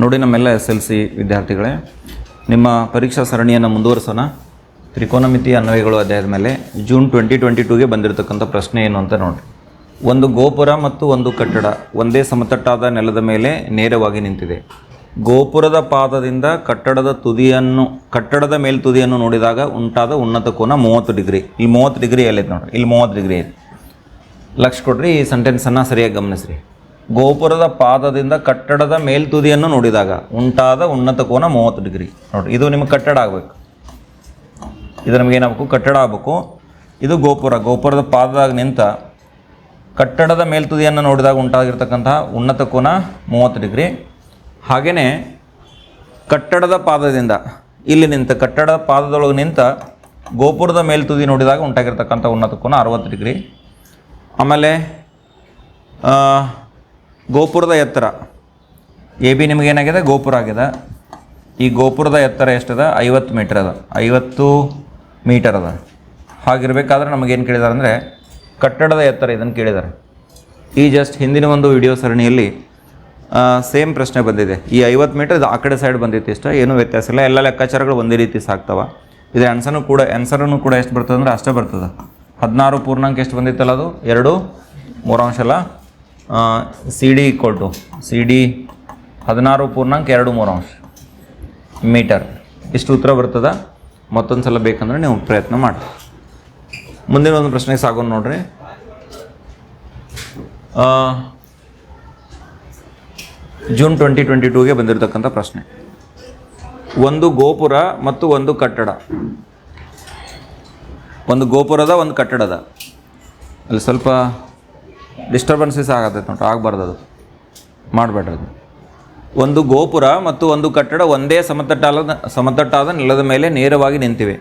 ನೋಡಿ ನಮ್ಮೆಲ್ಲ S L C ವಿದ್ಯಾರ್ಥಿಗಳೇ, ನಿಮ್ಮ ಪರೀಕ್ಷಾ ಸರಣಿಯನ್ನು ಮುಂದುವರಿಸೋಣ. ತ್ರಿಕೋನಮಿತಿ ಅನ್ವಯಗಳು ಅಧ್ಯಾಯದ ಮೇಲೆ ಜೂನ್ ಟ್ವೆಂಟಿ ಟ್ವೆಂಟಿ ಟೂಗೆ ಬಂದಿರತಕ್ಕಂಥ ಪ್ರಶ್ನೆ ಏನು ಅಂತ ನೋಡಿ ಒಂದು ಗೋಪುರ ಮತ್ತು ಒಂದು ಕಟ್ಟಡ ಒಂದೇ ಸಮತಟ್ಟಾದ ನೆಲದ ಮೇಲೆ ನೇರವಾಗಿ ನಿಂತಿದೆ. ಗೋಪುರದ ಪಾದದಿಂದ ಕಟ್ಟಡದ ತುದಿಯನ್ನು, ಕಟ್ಟಡದ ಮೇಲ್ತುದಿಯನ್ನು ನೋಡಿದಾಗ ಉಂಟಾದ ಉನ್ನತ ಕೋನ ಮೂವತ್ತು ಡಿಗ್ರಿ. ಇಲ್ಲಿ ಮೂವತ್ತು ಡಿಗ್ರಿ ಎಲ್ಲೈತೆ ನೋಡಿ ಇಲ್ಲಿ ಮೂವತ್ತು ಡಿಗ್ರಿ ಐತಿ. ಲಕ್ಷ ಕೊಡ್ರಿ ಈ ಸೆಂಟೆನ್ಸನ್ನು ಸರಿಯಾಗಿ ಗಮನಿಸ್ರಿ. ಗೋಪುರದ ಪಾದದಿಂದ ಕಟ್ಟಡದ ಮೇಲ್ತುದಿಯನ್ನು ನೋಡಿದಾಗ ಉಂಟಾದ ಉನ್ನತ ಕೋನ ಮೂವತ್ತು ಡಿಗ್ರಿ. ನೋಡಿ ಇದು ನಿಮಗೆ ಕಟ್ಟಡ ಆಗಬೇಕು. ಇದು ನಮಗೆ ಏನಾಗಬೇಕು? ಕಟ್ಟಡ ಆಗಬೇಕು. ಇದು ಗೋಪುರ. ಗೋಪುರದ ಪಾದದಾಗ ನಿಂತ ಕಟ್ಟಡದ ಮೇಲ್ತುದಿಯನ್ನು ನೋಡಿದಾಗ ಉಂಟಾಗಿರ್ತಕ್ಕಂತಹ ಉನ್ನತ ಕೋನ ಮೂವತ್ತು ಡಿಗ್ರಿ. ಹಾಗೆಯೇ ಕಟ್ಟಡದ ಪಾದದಿಂದ ಇಲ್ಲಿ ನಿಂತ ಕಟ್ಟಡದ ಪಾದದೊಳಗೆ ನಿಂತ ಗೋಪುರದ ಮೇಲ್ತುದಿ ನೋಡಿದಾಗ ಉಂಟಾಗಿರ್ತಕ್ಕಂಥ ಉನ್ನತ ಕೋನ ಅರವತ್ತು ಡಿಗ್ರಿ. ಆಮೇಲೆ ಗೋಪುರದ ಎತ್ತರ. ಎ ಬಿ ನಿಮಗೇನಾಗಿದೆ ಗೋಪುರ ಆಗಿದೆ. ಈ ಗೋಪುರದ ಎತ್ತರ ಎಷ್ಟಿದೆ? ಐವತ್ತು ಮೀಟರ್ ಅದ. ಐವತ್ತು ಮೀಟರ್ ಅದ. ಹಾಗಿರ್ಬೇಕಾದ್ರೆ ನಮಗೇನು ಕೇಳಿದಾರೆ ಅಂದರೆ ಕಟ್ಟಡದ ಎತ್ತರ ಇದನ್ನು ಕೇಳಿದ್ದಾರೆ ಈ ಜಸ್ಟ್ ಹಿಂದಿನ ಒಂದು ವಿಡಿಯೋ ಸರಣಿಯಲ್ಲಿ ಸೇಮ್ ಪ್ರಶ್ನೆ ಬಂದಿದೆ. ಈ ಐವತ್ತು ಮೀಟರ್ ಇದು ಆ ಕಡೆ ಸೈಡ್ ಬಂದಿತ್ತು ಇಷ್ಟ? ಏನೂ ವ್ಯತ್ಯಾಸ ಇಲ್ಲ. ಎಲ್ಲ ಲೆಕ್ಕಾಚಾರಗಳು ಒಂದೇ ರೀತಿ ಸಾಕ್ತವ. ಇದು ಆನ್ಸರ್ನು ಕೂಡ ಆನ್ಸರನ್ನು ಕೂಡ ಎಷ್ಟು ಬರ್ತದೆ ಅಂದರೆ ಅಷ್ಟೇ ಬರ್ತದೆ. ಹದಿನಾರು ಪೂರ್ಣಾಂಕ ಎಷ್ಟು ಬಂದಿತ್ತಲ್ಲ ಅದು? ಎರಡು? ಮೂರಾಂಶ ಅಲ್ಲ? C D equal to C D ಹದಿನಾರು ಪೂರ್ಣಾಂಕ ಎರಡು ಮೂರಾಂಶ ಮೀಟರ್. ಇಷ್ಟು ಉತ್ತರ ಬರ್ತದ? ಮತ್ತೊಂದು ಸಲ ಬೇಕಂದ್ರೆ ನೀವು ಪ್ರಯತ್ನ ಮಾಡಿ. ಮುಂದಿನ ಒಂದು ಪ್ರಶ್ನೆಗೆ ಸಾಗೋಣ ನೋಡ್ರಿ. ಜೂನ್ ಟ್ವೆಂಟಿ ಟ್ವೆಂಟಿ ಟೂಗೆ ಬಂದಿರತಕ್ಕಂಥ ಪ್ರಶ್ನೆ. ಒಂದು ಗೋಪುರ ಮತ್ತು ಒಂದು ಕಟ್ಟಡ. ಒಂದು ಗೋಪುರದ, ಒಂದು ಕಟ್ಟಡದ. ಅಲ್ಲಿ ಸ್ವಲ್ಪ ಡಿಸ್ಟರ್ಬೆನ್ಸಸ್ ಆಗತ್ತೈತೆ ನೋಡ್ರಿ, ಆಗಬಾರ್ದು ಅದು. ಮಾಡಬೇಡ್ರಿ ಅದು. ಒಂದು ಗೋಪುರ ಮತ್ತು ಒಂದು ಕಟ್ಟಡ ಒಂದೇ ಸಮತಟ್ಟಾದ ಸಮತಟ್ಟಾದ ನೆಲದ ಮೇಲೆ ನೇರವಾಗಿ ನಿಂತಿವೆ.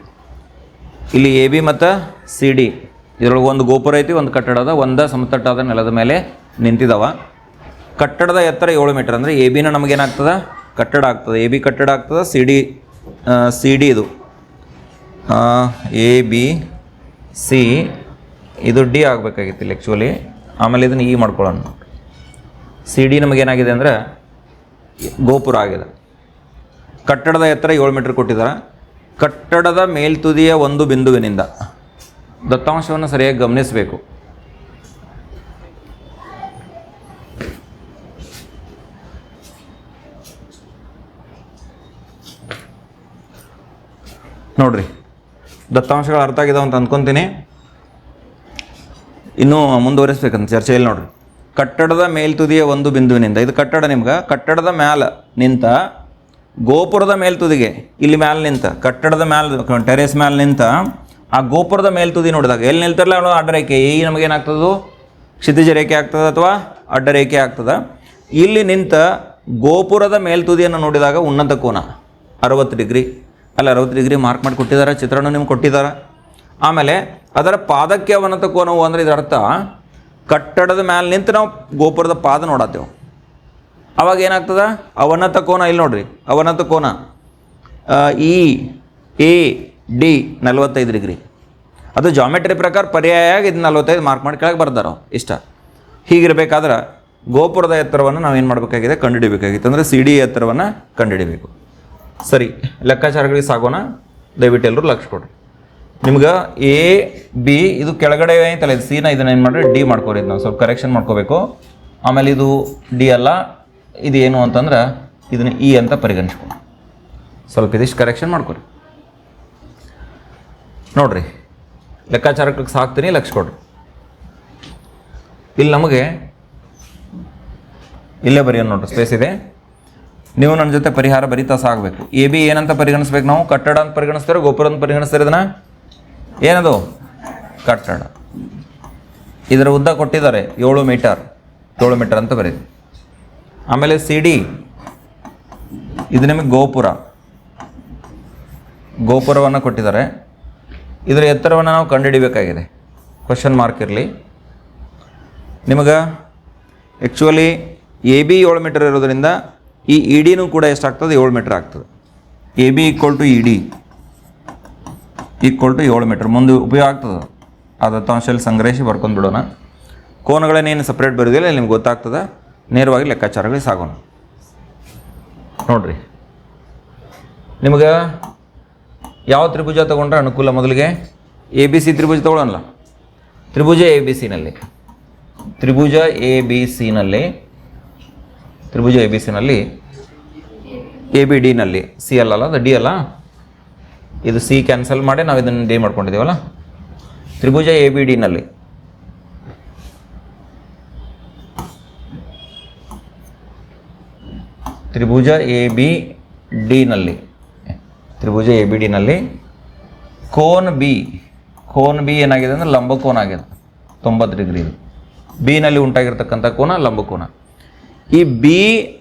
ಇಲ್ಲಿ ಎ ಬಿ ಮತ್ತು ಸಿ ಡಿ ಇದರೊಳಗೆ ಒಂದು ಗೋಪುರ ಐತಿ, ಒಂದು ಕಟ್ಟಡದ, ಒಂದೇ ಸಮತಟ್ಟಾದ ನೆಲದ ಮೇಲೆ ನಿಂತಿದಾವ. ಕಟ್ಟಡದ ಎತ್ತರ ಏಳು ಮೀಟರ್ ಅಂದರೆ ಎ ಬಿನ ನಮಗೇನಾಗ್ತದೆ ಕಟ್ಟಡ ಆಗ್ತದೆ. ಎ ಬಿ ಕಟ್ಟಡ ಆಗ್ತದೆ ಸಿ ಡಿ ಸಿ ಡಿ ಇದು. ಎ ಬಿ ಸಿ ಇದು ಡಿ ಆಗಬೇಕಾಗಿತ್ತು ಇಲ್ಲಿ ಆ್ಯಕ್ಚುಲಿ ಆಮೇಲೆ ಇದನ್ನು ಈ ಮಾಡ್ಕೊಳ್ಳೋಣ. ಸಿ ಡಿ ನಮಗೇನಾಗಿದೆ ಅಂದರೆ ಗೋಪುರ ಆಗಿದೆ. ಕಟ್ಟಡದ ಎತ್ತರ ಏಳು ಮೀಟರ್ ಕೊಟ್ಟಿದ್ದಾರೆ. ಕಟ್ಟಡದ ಮೇಲ್ತುದಿಯ ಒಂದು ಬಿಂದುವಿನಿಂದ ದತ್ತಾಂಶವನ್ನು ಸರಿಯಾಗಿ ಗಮನಿಸಬೇಕು. ನೋಡ್ರಿ, ದತ್ತಾಂಶಗಳು ಅರ್ಥ ಆಗಿದಾವ ಅಂತ ಅಂದ್ಕೊತೀನಿ ಇನ್ನೂ ಮುಂದುವರಿಸ್ಬೇಕಂತ ಚರ್ಚೆಯಲ್ಲಿ ನೋಡ್ರಿ. ಕಟ್ಟಡದ ಮೇಲ್ತುದಿಯ ಒಂದು ಬಿಂದುವಿನಿಂದ, ಇದು ಕಟ್ಟಡ ನಿಮ್ಗೆ, ಕಟ್ಟಡದ ಮ್ಯಾಲ ನಿಂತ, ಗೋಪುರದ ಮೇಲ್ತುದಿಗೆ, ಇಲ್ಲಿ ಮ್ಯಾಲೆ ನಿಂತ, ಕಟ್ಟಡದ ಮ್ಯಾಲ, ಟೆರೇಸ್ ಮ್ಯಾಲೆ ನಿಂತ, ಆ ಗೋಪುರದ ಮೇಲ್ತುದಿ ನೋಡಿದಾಗ ಎಲ್ಲಿ ನಿಲ್ತಾರಲ್ಲ ಅವನು ಅಡ್ಡ ರೇಖೆ ಈ ನಮಗೇನಾಗ್ತದೋ ಕ್ಷಿತಿಜ ರೇಖೆ ಆಗ್ತದೆ ಅಥವಾ ಅಡ್ಡ ರೇಖೆ ಆಗ್ತದೆ? ಇಲ್ಲಿ ನಿಂತ ಗೋಪುರದ ಮೇಲ್ತುದಿಯನ್ನು ನೋಡಿದಾಗ ಉನ್ನತ ಕೋನ, ಅರವತ್ತು ಡಿಗ್ರಿ. ಅಲ್ಲ ಅರವತ್ತು ಡಿಗ್ರಿ ಮಾರ್ಕ್ ಮಾಡಿ ಕೊಟ್ಟಿದ್ದಾರೆ ಚಿತ್ರಣ ನಿಮ್ಗೆ ಕೊಟ್ಟಿದ್ದಾರೆ ಆಮೇಲೆ ಅದರ ಪಾದಕ್ಕೆ ಅವನತ ಕೋನವು ಅಂದರೆ ಇದರ ಅರ್ಥ ಕಟ್ಟಡದ ಮ್ಯಾಲೆ ನಿಂತು ನಾವು ಗೋಪುರದ ಪಾದ ನೋಡತ್ತೇವೆ ಅವಾಗ ಏನಾಗ್ತದ? ಅವನತ ಕೋನ ಇಲ್ಲಿ ನೋಡ್ರಿ. ಅವನತ ಕೋನ. ಇ ಎ, ಡಿ ನಲ್ವತ್ತೈದು ಡಿಗ್ರಿ. ಅದು ಜಾಮೆಟ್ರಿ ಪ್ರಕಾರ ಪರ್ಯಾಯ ಇದು ನಲ್ವತ್ತೈದು ಮಾರ್ಕ್ ಮಾಡಿ ಕೆಳಗೆ ಬರ್ದಾರ ಇಷ್ಟ. ಹೀಗಿರಬೇಕಾದ್ರೆ ಗೋಪುರದ ಎತ್ತರವನ್ನು ನಾವೇನು ಮಾಡಬೇಕಾಗಿದೆ? ಕಂಡುಹಿಡಿಬೇಕಾಗಿತ್ತು. ಅಂದರೆ ಸಿ ಡಿ ಎತ್ತರವನ್ನು ಕಂಡುಹಿಡಿಬೇಕು. ಸರಿ. ಲೆಕ್ಕಾಚಾರಗಳಿಗೆ ಸಾಗೋಣ. ದಯವಿಟ್ಟು ಎಲ್ಲರೂ ಲಕ್ಷ ಕೊಡ್ರಿ. ನಿಮ್ಗೆ ಎ ಬಿ ಇದು ಕೆಳಗಡೆ ಐತಲ್ಲ, ಇದು ಸಿನ ಇದನ್ನ ಏನು ಮಾಡ್ರಿ? ಡಿ ಮಾಡ್ಕೋರಿ ನಾವು ಸ್ವಲ್ಪ ಕರೆಕ್ಷನ್ ಮಾಡ್ಕೋಬೇಕು. ಆಮೇಲೆ ಇದು ಡಿ ಅಲ್ಲ, ಇದು ಏನು ಅಂತಂದ್ರೆ ಇದನ್ನ ಇ ಅಂತ ಪರಿಗಣಿಸ್ಕೊಂಡು ಸ್ವಲ್ಪ ಇದಿಷ್ಟು ಕರೆಕ್ಷನ್ ಮಾಡ್ಕೊರಿ. ನೋಡ್ರಿ, ಲೆಕ್ಕಾಚಾರಕ್ಕೆ ಸಾಕ್ತೀನಿ, ಲಕ್ಷ ಕೊಡ್ರಿ. ಇಲ್ಲಿ ನಮಗೆ ಇಲ್ಲೇ ಬರೆಯೋಣ ನೋಡ್ರಿ ಸ್ಪೇಸ್ ಇದೆ. ನೀವು ನನ್ನ ಜೊತೆ ಪರಿಹಾರ ಬರೀತಾ ಸಾಗಬೇಕು. ಎ ಬಿ ಏನಂತ ಪರಿಗಣಿಸ್ಬೇಕು ನಾವು. ಕಟ್ಟಡ ಅಂತ ಪರಿಗಣಿಸ್ತಾರೆ, ಗೋಪುರ ಅಂತ ಪರಿಗಣಿಸ್ತಾರೆ ಇದನ್ನ. ಏನದು? ಕಟ್ಟಡ. ಇದರ ಉದ್ದ ಕೊಟ್ಟಿದ್ದಾರೆ ಏಳು ಮೀಟರ್ ಏಳು ಮೀಟರ್ ಅಂತ ಬರೀರಿ. ಆಮೇಲೆ ಸಿ ಡಿ ಇದು ನಿಮಗೆ ಗೋಪುರ. ಗೋಪುರವನ್ನು ಕೊಟ್ಟಿದ್ದಾರೆ. ಇದರ ಎತ್ತರವನ್ನು ನಾವು ಕಂಡುಹಿಡಿಬೇಕಾಗಿದೆ. ಕ್ವಶನ್ ಮಾರ್ಕ್ ಇರಲಿ. ನಿಮಗೆ ಆ್ಯಕ್ಚುಲಿ ಎ ಬಿ ಏಳು ಮೀಟರ್ ಇರೋದರಿಂದ ಈ ಇಡಿನೂ ಡಿನೂ ಕೂಡ ಎಷ್ಟಾಗ್ತದೆ? ಏಳು ಮೀಟರ್ ಆಗ್ತದೆ. A B equal to E D equal to ಏಳು ಮೀಟರ್. ಮುಂದೆ ಉಪಯೋಗ ಆಗ್ತದೆ? ಅದು ದತ್ತಾಂಶದಲ್ಲಿ ಸಂಗ್ರಹಿಸಿ ಬರ್ಕೊಂಡು ಬಿಡೋಣ. ಕೋನಗಳನ್ನೇನು ಸಪ್ರೇಟ್ ಬರೋದಿಲ್ಲ, ನಿಮ್ಗೆ ಗೊತ್ತಾಗ್ತದೆ? ನೇರವಾಗಿ ಲೆಕ್ಕಾಚಾರಗಳಿಗೆ ಸಾಗೋಣ. ನೋಡ್ರಿ. ನಿಮಗೆ ಯಾವ ತ್ರಿಭುಜ ತಗೊಂಡ್ರೆ ಅನುಕೂಲ ಮೊದಲಿಗೆ? ಎ ಬಿ ಸಿ ತ್ರಿಭುಜ ತೊಗೊಳಲ್ಲ ತ್ರಿಭುಜ ಎ ಬಿ ಸಿನಲ್ಲಿ ತ್ರಿಭುಜ ಎ ಬಿ ಸಿನಲ್ಲಿ ತ್ರಿಭುಜ ಎ ಬಿ ಸಿನಲ್ಲಿ ಎ ಬಿ ಡಿನಲ್ಲಿ ಸಿ ಅಲ್ಲ ಅದು ಡಿ ಅಲ್ಲ? ಇದು ಸಿ ಕ್ಯಾನ್ಸಲ್ ಮಾಡಿ ನಾವು ಇದನ್ನು ಡಿ ಮಾಡ್ಕೊಂಡಿದ್ದೀವಲ್ಲ? ತ್ರಿಭುಜ ಎ ಬಿ ಡಿನಲ್ಲಿ ತ್ರಿಭುಜ ಎ ಬಿ ಡಿನಲ್ಲಿ ತ್ರಿಭುಜ ಎ ಬಿ ಡಿನಲ್ಲಿ ಕೋನ್ ಬಿ ಕೋನ್ ಬಿ ಏನಾಗಿದೆ ಅಂದರೆ ಲಂಬಕೋನ ಆಗಿದೆ. ತೊಂಬತ್ತು ಡಿಗ್ರಿ ಇದು. ಬಿನಲ್ಲಿ ಉಂಟಾಗಿರ್ತಕ್ಕಂಥ ಕೋನ ಲಂಬಕೋನ ಈ ಬಿ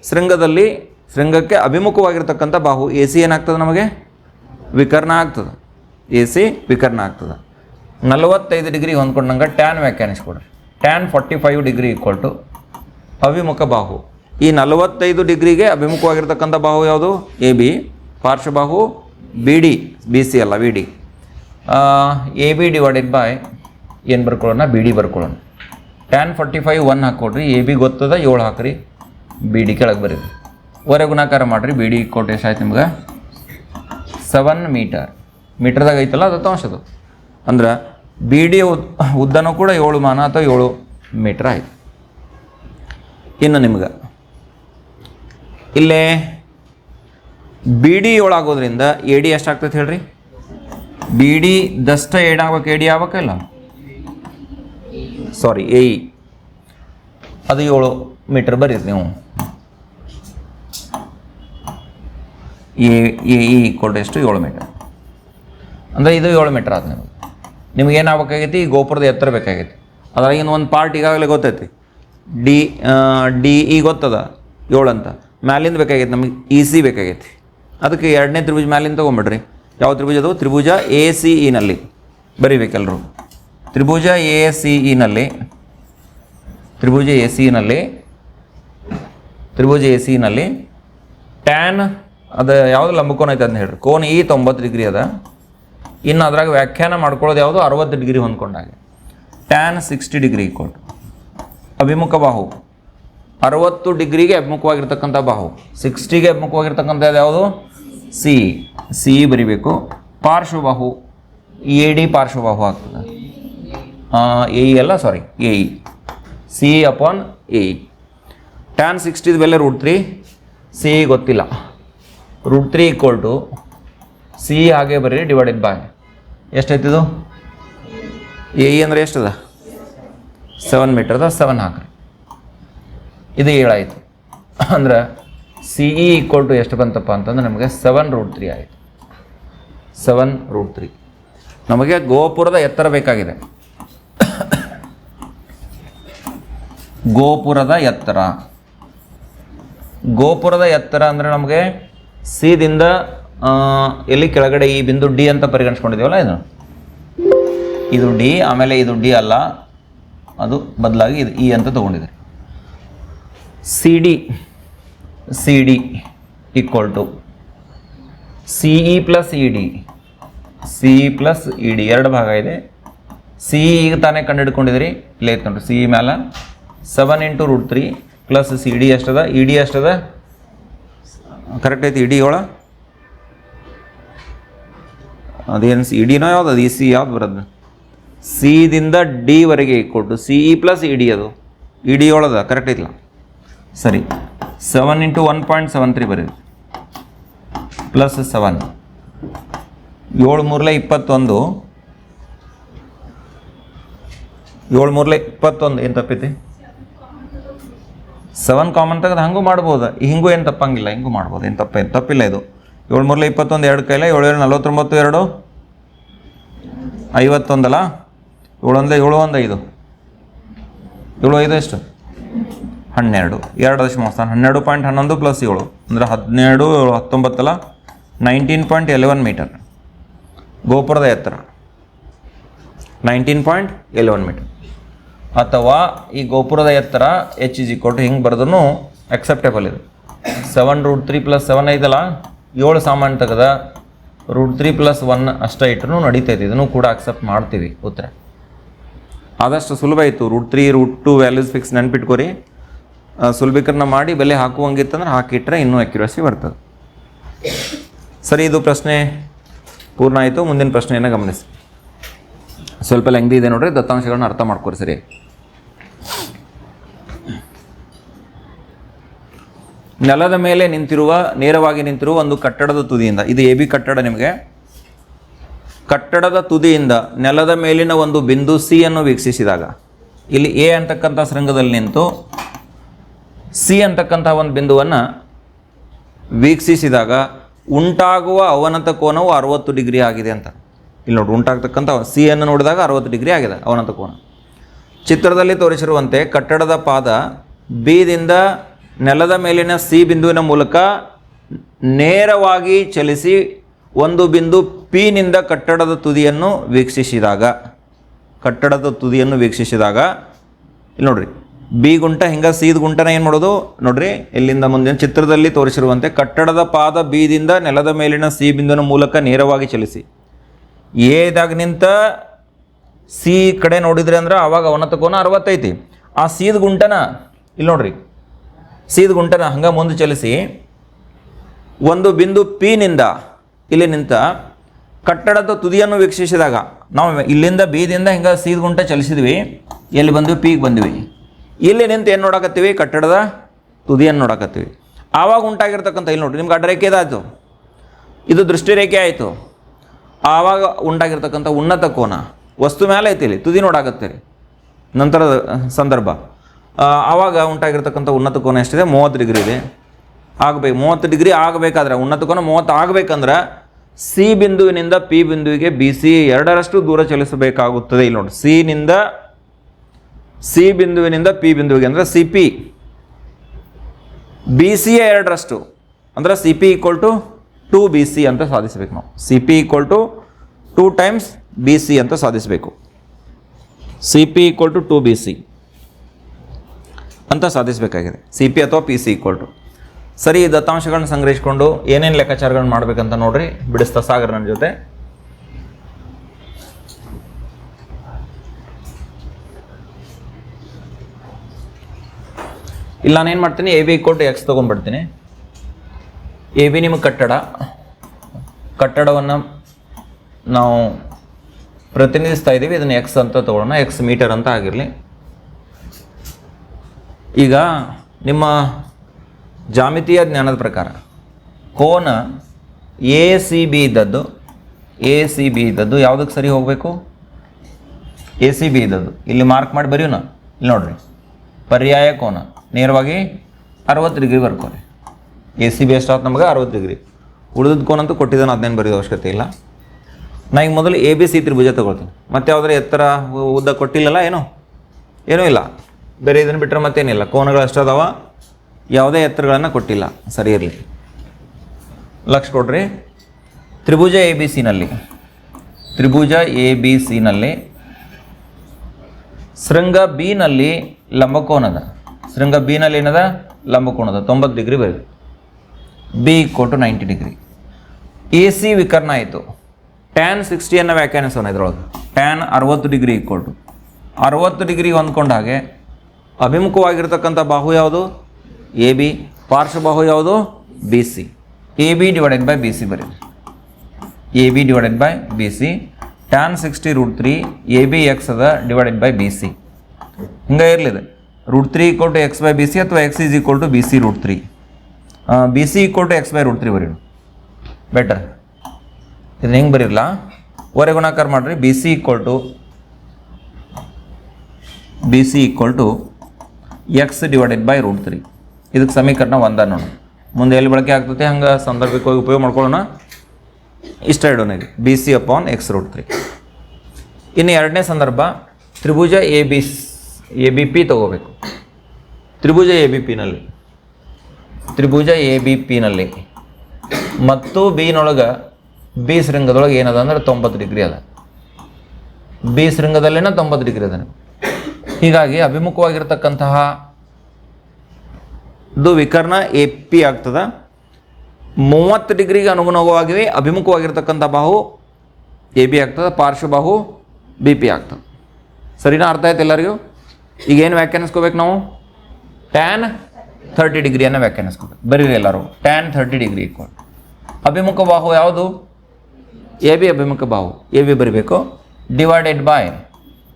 ಶೃಂಗದಲ್ಲಿ ಶೃಂಗಕ್ಕೆ ಅಭಿಮುಖವಾಗಿರ್ತಕ್ಕಂಥ ಬಾಹು ಎ ಸಿ ಏನಾಗ್ತದೆ ನಮಗೆ? ವಿಕರ್ಣ ಆಗ್ತದೆ. ಎ ಸಿ ವಿಕರ್ಣ ಆಗ್ತದೆ. ನಲವತ್ತೈದು ಡಿಗ್ರಿ ಹೊಂದ್ಕೊಂಡಂಗೆ tan ವ್ಯಾಖ್ಯಾನಿಸ್ಕೊಡ್ರಿ. Tan forty five degree equal to ಅಭಿಮುಖ ಬಾಹು. ಈ ನಲವತ್ತೈದು ಡಿಗ್ರಿಗೆ ಅಭಿಮುಖವಾಗಿರ್ತಕ್ಕಂಥ ಬಾಹು ಯಾವುದು? A, B. ಪಾರ್ಶ್ವಬಾಹು B, D. B, C ಅಲ್ಲ B D. A, B divided by ಏನು ಬರ್ಕೊಳ್ಳೋಣ? ಬಿ, ಡಿ ಬರ್ಕೊಳ್ಳೋಣ. ಟ್ಯಾನ್ ಫಾರ್ಟಿ ಫೈವ್ ಒನ್ ಹಾಕ್ಕೊಡ್ರಿ. ಎ, ಬಿ ಗೊತ್ತದ? ಏಳು ಹಾಕ್ರಿ. ಬಿ, ಡಿ ಕೆಳಗೆ ಬರೀರಿ. ವರೆ ಗುಣಾಕಾರ ಮಾಡಿರಿ. ಬಿ, ಡಿ ಕೊಟ್ಟು ಎಷ್ಟಾಯ್ತು ನಿಮ್ಗೆ? Seven metre. ಮೀಟರ್ದಾಗ ಐತಲ್ಲ ಅದು ತೋರ್ಸೋದು. ಅಂದ್ರೆ ಬಿ ಡಿ ಉದ್ದನೂ ಕೂಡ ಏಳು ಮಾನ ಅಥವಾ ಏಳು ಮೀಟ್ರ್ ಆಯಿತು. ಇನ್ನು ನಿಮ್ಗೆ. ಇಲ್ಲೇ ಬಿ ಡಿ ಏಳಾಗೋದ್ರಿಂದ ಎ ಡಿ ಎಷ್ಟಾಗ್ತೈತೆ ಹೇಳ್ರಿ? ಬಿ ಡಿ ದಷ್ಟ ಏಡಾಗ್ಬೇಕು, ಎ ಡಿ ಆಗ್ಬೇಕಲ್ಲ ಸಾರಿ ಎ ಅದು ಏಳು ಮೀಟ್ರ್ ಬರೀರಿ ನೀವು. ಎ ಎ ಈಕ್ವಲ್ ಟು ಎಷ್ಟು? ಏಳು ಮೀಟರ್. ಅಂದರೆ ಇದು ಏಳು ಮೀಟ್ರ್ ಆದ ನಿಮಗೆ. ನಿಮ್ಗೆ ಏನಾಗಬೇಕಾಗೈತಿ? ಈ ಗೋಪುರದ ಎತ್ತರ ಬೇಕಾಗೈತಿ. ಅದ್ರಾಗಿನ ಒಂದು ಪಾರ್ಟ್ ಈಗಾಗಲೇ ಗೊತ್ತೈತಿ. ಡಿ ಡಿ ಇ ಗೊತ್ತದ? ಏಳು ಅಂತ. ಮ್ಯಾಲಿಂದ ಬೇಕಾಗೈತಿ ನಮಗೆ ಇ ಸಿ ಬೇಕಾಗೈತಿ. ಅದಕ್ಕೆ ಎರಡನೇ ತ್ರಿಭುಜ ಮ್ಯಾಲಿಂದ ತೊಗೊಂಬಿಡ್ರಿ. ಯಾವ ತ್ರಿಭುಜ ಅದು? ತ್ರಿಭುಜ ಎ ಸಿ ಇನಲ್ಲಿ ಬರೀಬೇಕೆಲ್ಲರೂ ತ್ರಿಭುಜ ಎ ಸಿ ಇನಲ್ಲಿ ತ್ರಿಭುಜ ಎ ಸಿ ನಲ್ಲಿ. ತ್ರಿಭುಜ ಎ ಸಿ ನಲ್ಲಿ. ಟ್ಯಾನ್ ಅದು ಯಾವುದು ಲಂಬಕೋನ ಐತೆ ಅಂತ ಹೇಳ್ರಿ. ಕೋನ್ ಈ ತೊಂಬತ್ತು ಡಿಗ್ರಿ ಅದ. ಇನ್ನು ಅದ್ರಾಗ ವ್ಯಾಖ್ಯಾನ ಮಾಡ್ಕೊಳ್ಳೋದು ಯಾವುದು? ಅರವತ್ತು ಡಿಗ್ರಿ ಹೊಂದ್ಕೊಂಡಾಗ. ಟ್ಯಾನ್ ಸಿಕ್ಸ್ಟಿ ಡಿಗ್ರಿ ಕೊಟ್ಟು ಅಭಿಮುಖ ಬಾಹು. ಅರವತ್ತು ಡಿಗ್ರಿಗೆ ಅಭಿಮುಖವಾಗಿರ್ತಕ್ಕಂಥ ಬಾಹು. ಸಿಕ್ಸ್ಟಿಗೆ ಅಭಿಮುಖವಾಗಿರ್ತಕ್ಕಂಥದ್ದು ಯಾವುದು? ಸಿ ಸಿ ಬರಿಬೇಕು. ಪಾರ್ಶ್ವಬಾಹು. ಎ ಡಿ ಪಾರ್ಶ್ವಬಾಹು ಆಗ್ತದೆ. ಎ ಇ ಅಲ್ಲ sorry A E C upon A E tan ಸಿಕ್ಸ್ಟಿದ ಬೆಲೆ ರೂಟ್ ತ್ರೀ ಸಿ ಗೊತ್ತಿಲ್ಲ. Root three equal to C ಹಾಗೆ ಬರೀರಿ ಡಿವೈಡೆಡ್ ಬೈ ಎಷ್ಟಾಯ್ತಿದು ಎ ಅಂದರೆ ಎಷ್ಟದ? ಸೆವೆನ್ ಮೀಟರ್ದ ಸೆವೆನ್ ಹಾಕ್ರಿ. ಇದು ಏಳಾಯಿತು. ಅಂದ್ರೆ ಸಿ ಇ ಈಕ್ವಲ್ ಟು ಎಷ್ಟು ಬಂತಪ್ಪ ಅಂತಂದ್ರೆ ನಮಗೆ ಸೆವೆನ್ ರೂಟ್ ತ್ರೀ ಆಯಿತು. ಸೆವೆನ್ ರೂಟ್ ತ್ರೀ ನಮಗೆ ಗೋಪುರದ ಎತ್ತರ ಬೇಕಾಗಿದೆ. ಗೋಪುರದ ಎತ್ತರ. ಗೋಪುರದ ಎತ್ತರ ಅಂದರೆ ನಮಗೆ ಸಿದಿಂದ ದಿಂದ ಎಲ್ಲಿ ಕೆಳಗಡೆ ಈ ಬಿಂದು ಡಿ ಅಂತ ಪರಿಗಣಿಸ್ಕೊಂಡಿದ್ದೀವಲ್ಲ ಇದು? ಇದು ಡಿ ಆಮೇಲೆ ಇದು ಡಿ ಅಲ್ಲ. ಅದು ಬದಲಾಗಿ ಇದು ಇ ಅಂತ ತೊಗೊಂಡಿದೆ. C D C D equal to C E plus E D C E plus E D ಎರಡು ಭಾಗ ಇದೆ. ಸಿ ಈಗ ತಾನೇ ಕಂಡು ಹಿಡ್ಕೊಂಡಿದ್ರಿ ಇಲ್ಲೇ ಐತೆ ನೋಡ್ರಿ ಸಿ ಇ ಮ್ಯಾಲ seven into root three plus C D ಎಷ್ಟದ? E D ಎಷ್ಟದ? ಕರೆಕ್ಟ್ ಐತಿ ಇಡಿ ಒಳ? ಅದೇನು ಸಿ ಇಡಿನೋ ಯಾವ್ದು ಅದು? ಇ ಸಿ ಯಾವ್ದು ಬರೋದು? ಸಿದಿಂದ ಡಿವರೆಗೆ ಕೊಟ್ಟು C E plus E D ಅದು. ಇಡಿ ಡಿ ಒಳದ ಕರೆಕ್ಟ್ ಐತಿಲ್ಲ? ಸರಿ. Seven into one point seven three ಬರೀರಿ. ಪ್ಲಸ್ ಸೆವೆನ್ ಏಳು ಮೂರಲೆ ಇಪ್ಪತ್ತೊಂದು. ಏಳು ಮೂರಲೆ ಇಪ್ಪತ್ತೊಂದು, ಏನು ತಪ್ಪೈತಿ? ಸೆವೆನ್ ಕಾಮನ್ ತೆಗೆದು ಹಂಗೂ ಮಾಡ್ಬೋದು. ಹಿಂಗೂ ಏನು ತಪ್ಪಂಗಿಲ್ಲ, ಹಿಂಗೂ ಮಾಡ್ಬೋದು. ಏನು ತಪ್ಪೇನು ತಪ್ಪಿಲ್ಲ ಇದು. ಏಳು ಮೂರಲೆ ಇಪ್ಪತ್ತೊಂದು, ಎರಡು ಕೈಲ, ಏಳು ಏಳು ನಲ್ವತ್ತೊಂಬತ್ತು, ಎರಡು? ಐವತ್ತೊಂದಲ್ಲ ಏಳು ಒಂದೇ, ಏಳು ಒಂದು ಐದು. ಏಳು ಐದು ಎಷ್ಟು? ಹನ್ನೆರಡು. ಎರಡು ದಶಮಾಂಶ ಸ್ಥಾನ. ಹನ್ನೆರಡು ಪಾಯಿಂಟ್ ಹನ್ನೊಂದು ಪ್ಲಸ್ ಏಳು. ಅಂದರೆ ಹದಿನೇಳು ಹತ್ತೊಂಬತ್ತಲ್ಲ ನೈನ್ಟೀನ್ ಪಾಯಿಂಟ್ ಎಲೆವೆನ್ ಮೀಟರ್ ಗೋಪುರದ ಎತ್ತರ. ನೈನ್ಟೀನ್ ಪಾಯಿಂಟ್ ಎಲೆವೆನ್ ಮೀಟರ್ ಅಥವಾ ಈ ಗೋಪುರದ ಎತ್ತರ ಎಚ್ ಇಸ್ ಕೊಟ್ಟು ಹಿಂಗೆ ಬರೆದ್ರೂ ಅಕ್ಸೆಪ್ಟೇಬಲ್ ಇದೆ. Seven root three plus seven ಐದಲ್ಲ ಏಳು ಸಾಮಾನು ತೆಗೆದ ರೂಟ್ ತ್ರೀ ಪ್ಲಸ್ ಒನ್ ಅಷ್ಟೇ ಇಟ್ಟರು ನಡೀತೈತಿ ಇದನ್ನು ಕೂಡ ಅಕ್ಸೆಪ್ಟ್ ಮಾಡ್ತೀವಿ. ಉತ್ತರ. ಆದಷ್ಟು ಸುಲಭ ಇತ್ತು root three root two values fix ನೆನ್ಪಿಟ್ಕೊರಿ. ಸುಲಭೀಕರಣ ಮಾಡಿ ಬೆಲೆ ಹಾಕುವಂಗಿತ್ತಂದ್ರೆ ಹಾಕಿಟ್ರೆ ಇನ್ನೂ ಅಕ್ಯುರಸಿ ಬರ್ತದೆ. ಸರಿ, ಇದು ಪ್ರಶ್ನೆ ಪೂರ್ಣ ಆಯಿತು. ಮುಂದಿನ ಪ್ರಶ್ನೆಯನ್ನು ಗಮನಿಸಿ. ಸ್ವಲ್ಪ ಲೆಂಗ್ದಿ ಇದೆ ನೋಡ್ರಿ, ದತ್ತಾಂಶಗಳನ್ನ ಅರ್ಥ ಮಾಡ್ಕೊರಿ ಸರಿ. ನೆಲದ ಮೇಲೆ ನಿಂತಿರುವ, ನೇರವಾಗಿ ನಿಂತಿರುವ ಒಂದು ಕಟ್ಟಡದ ತುದಿಯಿಂದ, ಇದು ಎ ಬಿ ಕಟ್ಟಡ ನಿಮಗೆ. ಕಟ್ಟಡದ ತುದಿಯಿಂದ ನೆಲದ ಮೇಲಿನ ಒಂದು ಬಿಂದು ಸಿ ಅನ್ನು ವೀಕ್ಷಿಸಿದಾಗ, ಇಲ್ಲಿ ಎ ಅಂತಕ್ಕಂಥ ಶೃಂಗದಲ್ಲಿ ನಿಂತು ಸಿ ಅಂತಕ್ಕಂಥ ಒಂದು ಬಿಂದುವನ್ನು ವೀಕ್ಷಿಸಿದಾಗ ಉಂಟಾಗುವ ಅವನತ ಕೋನವು ಅರವತ್ತು ಡಿಗ್ರಿ ಆಗಿದೆ ಅಂತ. ಇಲ್ಲಿ ನೋಡಿ, ಉಂಟಾಗ್ತಕ್ಕಂಥ ಸಿ ಅನ್ನು ನೋಡಿದಾಗ ಅರವತ್ತು ಡಿಗ್ರಿ ಆಗಿದೆ ಅವನತ ಕೋನ. ಚಿತ್ರದಲ್ಲಿ ತೋರಿಸಿರುವಂತೆ ಕಟ್ಟಡದ ಪಾದ ಬಿದಿಂದ ನೆಲದ ಮೇಲಿನ ಸಿ ಬಿಂದುವಿನ ಮೂಲಕ ನೇರವಾಗಿ ಚಲಿಸಿ ಒಂದು ಬಿಂದು ಪಿನಿಂದ ಕಟ್ಟಡದ ತುದಿಯನ್ನು ವೀಕ್ಷಿಸಿದಾಗ, ಕಟ್ಟಡದ ತುದಿಯನ್ನು ವೀಕ್ಷಿಸಿದಾಗ, ಇಲ್ಲಿ ನೋಡ್ರಿ, ಬಿ ಗುಂಟ ಹಿಂಗೆ ಸೀದ ಗುಂಟನ ಏನು ಮಾಡೋದು? ನೋಡ್ರಿ, ಇಲ್ಲಿಂದ ಮುಂದಿನ ಚಿತ್ರದಲ್ಲಿ ತೋರಿಸಿರುವಂತೆ ಕಟ್ಟಡದ ಪಾದ ಬಿದಿಂದ ನೆಲದ ಮೇಲಿನ ಸಿ ಬಿಂದುವಿನ ಮೂಲಕ ನೇರವಾಗಿ ಚಲಿಸಿ. ಎದಾಗ ನಿಂತ ಸಿ ಕಡೆ ನೋಡಿದ್ರೆ ಅಂದ್ರೆ ಅವಾಗ ಅವನತ ಕೋನ ಅರವತ್ತೈತಿ. ಆ ಸೀದ ಗುಂಟನ, ಇಲ್ಲಿ ನೋಡ್ರಿ ಸೀದ ಗುಂಟನ ಹಂಗೆ ಮುಂದೆ ಚಲಿಸಿ ಒಂದು ಬಿಂದು ಪಿನಿಂದ ಇಲ್ಲಿ ನಿಂತ ಕಟ್ಟಡದ ತುದಿಯನ್ನು ವೀಕ್ಷಿಸಿದಾಗ ನಾವು ಇಲ್ಲಿಂದ ಬೀದಿಯಿಂದ ಹಿಂಗೆ ಸೀದ ಗುಂಟ ಚಲಿಸಿದ್ವಿ. ಎಲ್ಲಿ ಬಂದ್ವಿ? ಪೀಗೆ ಬಂದ್ವಿ. ಇಲ್ಲಿ ನಿಂತು ಏನು ನೋಡಕತ್ತೀವಿ? ಕಟ್ಟಡದ ತುದಿಯನ್ನು ನೋಡಕತ್ತೀವಿ. ಆವಾಗ ಉಂಟಾಗಿರ್ತಕ್ಕಂಥ, ಇಲ್ಲಿ ನೋಡ್ರಿ, ನಿಮ್ಗೆ ಅಡ್ಡರೇಖೆ ಇದಾಯಿತು. ಇದು ದೃಷ್ಟಿರೇಖೆ ಆಯಿತು. ಆವಾಗ ಉಂಟಾಗಿರ್ತಕ್ಕಂಥ ಉನ್ನತ ಕೋನ. ವಸ್ತು ಮೇಲೆ ಐತಿ ಇಲ್ಲಿ, ತುದಿ ನೋಡಾಕತ್ತೀರಿ. ನಂತರದ ಸಂದರ್ಭ. ಆವಾಗ ಉಂಟಾಗಿರ್ತಕ್ಕಂಥ ಉನ್ನತ ಕೋನ ಎಷ್ಟಿದೆ? ಮೂವತ್ತು ಡಿಗ್ರಿ ಇದೆ. ಆಗಬೇಕು. ಮೂವತ್ತು ಡಿಗ್ರಿ ಆಗಬೇಕಾದ್ರೆ, ಉನ್ನತ ಕೋನ ಮೂವತ್ತು ಆಗಬೇಕಂದ್ರೆ ಸಿ ಬಿಂದುವಿನಿಂದ ಪಿ ಬಿಂದುವಿಗೆ ಬಿ, ಸಿ ಎರಡರಷ್ಟು ದೂರ ಚಲಿಸಬೇಕಾಗುತ್ತದೆ. ಇಲ್ಲಿ ನೋಡಿ, ಸಿನಿಂದ ಸಿ ಬಿಂದುವಿನಿಂದ ಪಿ ಬಿಂದುವಿಗೆ ಅಂದರೆ ಸಿ ಪಿ. ಬಿ ಸಿ ಎರಡರಷ್ಟು ಅಂದ್ರೆ C P equal to two B C ಅಂತ ಸಾಧಿಸಬೇಕು ನಾವು. C P equal to two times B C ಅಂತ ಸಾಧಿಸಬೇಕು. C P equal to two B C. ಅಂತ ಸಾಧಿಸಬೇಕಾಗಿದೆ. ಸಿ ಪಿ ಅಥವಾ ಪಿ ಸಿ ಈಕ್ವಲ್ ಟು ಸರಿ, ಈ ದತ್ತಾಂಶಗಳನ್ನ ಸಂಗ್ರಹಿಸಿಕೊಂಡು ಏನೇನು ಲೆಕ್ಕಾಚಾರಗಳನ್ನ ಮಾಡಬೇಕಂತ ನೋಡ್ರಿ. ಬಿಡಿಸ್ತಾ ಸಾಗರ್ ನನ್ನ ಜೊತೆ. ಇಲ್ಲ ನಾನೇನು ಮಾಡ್ತೀನಿ? A B equal to X ತೊಗೊಂಡ್ಬಿಡ್ತೀನಿ. A B ನಿಮಗೆ ಕಟ್ಟಡ. ಕಟ್ಟಡವನ್ನು ನಾವು ಪ್ರತಿನಿಧಿಸ್ತಾ ಇದ್ದೀವಿ ಇದನ್ನು ಎಕ್ಸ್ ಅಂತ ತೊಗೊಳ್ಳೋಣ. ಎಕ್ಸ್ ಮೀಟರ್ ಅಂತ ಆಗಿರಲಿ. ಈಗ ನಿಮ್ಮ ಜಾಮಿತೀಯ ಜ್ಞಾನದ ಪ್ರಕಾರ ಕೋನ ಎ ಸಿ ಬಿ ಇದ್ದದ್ದು, ಎ ಸಿ ಬಿ ಇದ್ದದ್ದು ಯಾವುದಕ್ಕೆ ಸರಿ ಹೋಗಬೇಕು? ಎ ಸಿ ಬಿ ಇದ್ದದ್ದು. ಇಲ್ಲಿ ಮಾರ್ಕ್ ಮಾಡಿ ಬರೆಯೋಣ ಇಲ್ಲಿ ನೋಡ್ರಿ. ಪರ್ಯಾಯ ಕೋನ. ನೇರವಾಗಿ ಅರವತ್ತು ಡಿಗ್ರಿ ಬರ್ಕೋರಿ. ಎ ಸಿ ಬಿ ಎಷ್ಟಾಯ್ತು ನಮಗೆ? ಅರವತ್ತು ಡಿಗ್ರಿ. ಉಳಿದ ಕೋನ ಅಂತೂ ಕೊಟ್ಟಿದ್ದಾನೆ ಅದನ್ನೇನು ಬರೆಯೋ ಅವಶ್ಯಕತೆ ಇಲ್ಲ. ನಾ ಈಗ ಮೊದಲು ಎ ಬಿ ಸಿ ತ್ರಿಭುಜ ತಗೊಳ್ತೀನಿ. ಮತ್ತೆ ಯಾವುದರ ಎತ್ತರ ಉದ್ದ ಕೊಟ್ಟಿಲ್ಲಲ್ಲ ಏನೋ? ಏನೂ ಇಲ್ಲ. ಬೇರೆ ಇದನ್ನು ಬಿಟ್ಟರೆ ಮತ್ತೇನಿಲ್ಲ. ಕೋನಗಳು ಅಷ್ಟದಾವ ಯಾವುದೇ ಎತ್ತರಗಳನ್ನು ಕೊಟ್ಟಿಲ್ಲ. ಸರಿ ಇರಲಿ. ಲಕ್ಷ ಕೊಡ್ರಿ. ತ್ರಿಭುಜ ಎ ಬಿ ಸಿನಲ್ಲಿ ತ್ರಿಭುಜ ಎ ಬಿ ಸಿನಲ್ಲಿ ಶೃಂಗ ಬಿನಲ್ಲಿ ಲಂಬಕೋನದ ಶೃಂಗ ಬಿನಲ್ಲಿ ಏನದ? ಲಂಬಕೋನದ ತೊಂಬತ್ತು ಡಿಗ್ರಿ ಬರೀ B equal to ninety degree. A C ವಿಕರ್ಣ ಆಯಿತು. ಟ್ಯಾನ್ ಸಿಕ್ಸ್ಟಿಯನ್ನು ವ್ಯಾಖ್ಯಾನಿಸೋಣ ಇದ್ರೊಳಗೆ. ಟ್ಯಾನ್ ಅರವತ್ತು ಡಿಗ್ರಿ ಈಕ್ವಲ್ ಟು ಅರವತ್ತು ಡಿಗ್ರಿ ಹೊಂದ್ಕೊಂಡ ಹಾಗೆ ಅಭಿಮುಖವಾಗಿರ್ತಕ್ಕಂಥ ಬಾಹು ಯಾವುದು? A B. ಪಾರ್ಶ್ವಬಾಹು ಯಾವುದು? B C. A B divided by B C ಬರೀ. A B divided by B C. Tan sixty root three A B X ಅದ ಡಿವೈಡೆಡ್ ಬೈ ಬಿ ಸಿ. ಹಿಂಗೆ ಇರಲಿದೆ root three equal to X by B C ಅಥವಾ X is equal to B C root three B C equal to X by root three ಬರೀಡು better ಇದನ್ನ ಹೆಂಗೆ ಬರೀರಲ್ಲ ಒರೆ ಗುಣಾಕಾರ ಮಾಡಿರಿ. B C equal to B C equal to X divided by root three ಇದಕ್ಕೆ ಸಮೀಕರಣ ಒಂದ ನೋಡಿ. ಮುಂದೆ ಎಲ್ಲಿ ಬಳಕೆ ಆಗ್ತೈತೆ? ಹಂಗೆ ಸಂದರ್ಭಕ್ಕೆ ಉಪಯೋಗ ಮಾಡ್ಕೊಳ್ಳೋಣ. ಇಷ್ಟ ಇಡೋಣ ಈಗ B C upon X root three ಇನ್ನು ಎರಡನೇ ಸಂದರ್ಭ, ತ್ರಿಭುಜ A B A B P ತಗೋಬೇಕು. ತ್ರಿಭುಜ ಎ ಬಿ ಪಿನಲ್ಲಿ ತ್ರಿಭುಜ ಎ ಬಿ ಪಿನಲ್ಲಿ ಮತ್ತು ಬಿನೊಳಗೆ ಬಿ ಶೃಂಗದೊಳಗೆ ಏನದ ಅಂದ್ರೆ ತೊಂಬತ್ತು ಡಿಗ್ರಿ ಅದ. ಬಿ ಶೃಂಗದಲ್ಲೇನ ತೊಂಬತ್ತು ಡಿಗ್ರಿ ಅದ ಹೀಗಾಗಿ ಅಭಿಮುಖವಾಗಿರ್ತಕ್ಕಂತಹ ಇದು ವಿಕರ್ಣ ಎ ಪಿ ಆಗ್ತದ. ಮೂವತ್ತು ಡಿಗ್ರಿಗೆ ಅನುಗುಣವಾಗಿ ಅಭಿಮುಖವಾಗಿರ್ತಕ್ಕಂಥ ಬಾಹು ಎ ಬಿ ಆಗ್ತದೆ ಪಾರ್ಶ್ವಬಾಹು ಬಿ ಪಿ ಆಗ್ತದೆ. ಸರಿನಾ ಅರ್ಥ ಆಯ್ತು ಎಲ್ಲರಿಗೂ? ಈಗ ಏನು ವ್ಯಾಖ್ಯಾನಿಸ್ಕೋಬೇಕು ನಾವು? ಟ್ಯಾನ್ ಥರ್ಟಿ ಡಿಗ್ರಿಯನ್ನು ವ್ಯಾಖ್ಯಾನಿಸ್ಕೋಬೇಕು. ಬರೀರಿ ಎಲ್ಲರೂ ಟ್ಯಾನ್ ಥರ್ಟಿ ಡಿಗ್ರಿ ಈಕ್ವಲ್ ಅಭಿಮುಖ ಬಾಹು ಯಾವುದು? ಎ ಬಿ ಅಭಿಮುಖ ಬಾಹು. ಎ ಬಿ ಬರಿಬೇಕು. ಡಿವೈಡೆಡ್ ಬೈ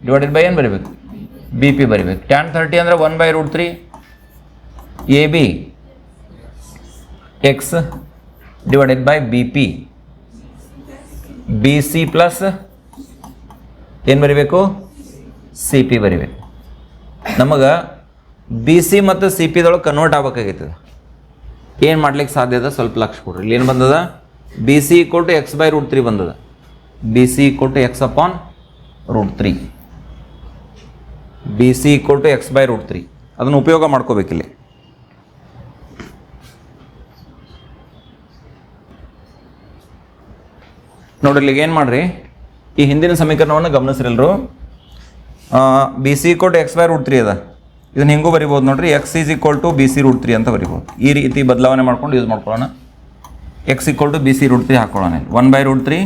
ಡಿವೈಡೆಡ್ ಬೈ ಏನು ಬರಿಬೇಕು? ಬಿ ಪಿ ಬರಿಬೇಕು. ಟ್ಯಾನ್ ಥರ್ಟಿ ಅಂದರೆ one by root three A B X divided by B P B C plus ಏನು ಬರಿಬೇಕು? ಸಿ ಪಿ ಬರಿಬೇಕು. ನಮಗೆ ಬಿ ಸಿ ಮತ್ತು ಸಿ ಪಿದೊಳಗೆ ಕನ್ವರ್ಟ್ ಆಗ್ಬೇಕಾಗೈತದ ಏನು ಮಾಡ್ಲಿಕ್ಕೆ ಸಾಧ್ಯ ಅದ? ಸ್ವಲ್ಪ ಲಕ್ಷ ಕೊಡ್ರಿ. ಇಲ್ಲಿ ಏನು ಬಂದದ? B C equal to X by root three ಬಂದದ. B C equal to X upon root three B C equal to X by root three ಅದನ್ನು ಉಪಯೋಗ ಮಾಡ್ಕೋಬೇಕಿಲ್ಲಿ ನೋಡ್ರಿ ಇಲ್ಲಿಗೆ ಏನು ಮಾಡ್ರಿ? ಈ ಹಿಂದಿನ ಸಮೀಕರಣವನ್ನು ಗಮನಿಸಿರಲ್ರು B C equal to X by root three ಅದ. ಇದನ್ನು ಹಿಂಗೂ ಬರಿಬೋದು ನೋಡ್ರಿ. X is equal to B C root three ಅಂತ ಬರಿಬೋದು. ಈ ರೀತಿ ಬದಲಾವಣೆ ಮಾಡ್ಕೊಂಡು ಯೂಸ್ ಮಾಡ್ಕೊಳ್ಳೋಣ. X equal to B C root three ಹಾಕೊಳ್ಳೋಣ. One by root three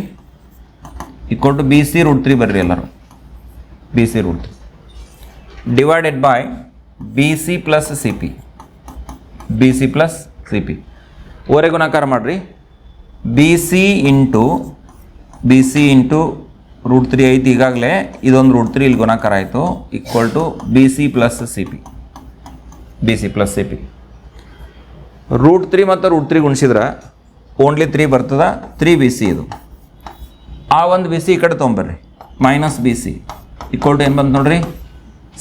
equal to B C root three ಬರ್ರಿ ಎಲ್ಲರೂ. B C root three divided by BC plus CP. BC plus CP. ಓರೆ ಗುಣಾಕಾರ ಮಾಡಿರಿ. B C into B C into root three ಐತಿ. ಈಗಾಗಲೇ ಇದೊಂದು root three ಇಲ್ಲಿ ಗುಣಾಕಾರ ಆಯಿತು. Equal to B C plus C P B C plus C P root three ಮತ್ತು ರೂಟ್ ತ್ರೀ ಗುಣಿಸಿದ್ರೆ ಓನ್ಲಿ ತ್ರೀ ಬರ್ತದ. ತ್ರೀ ಬಿ ಸಿ ಇದು. ಆ ಒಂದು ಬಿ ಸಿ ಈ ಕಡೆ ತೊಗೊಂಬರ್ರಿ. Minus B C equal to ಏನು ಬಂತು ನೋಡ್ರಿ?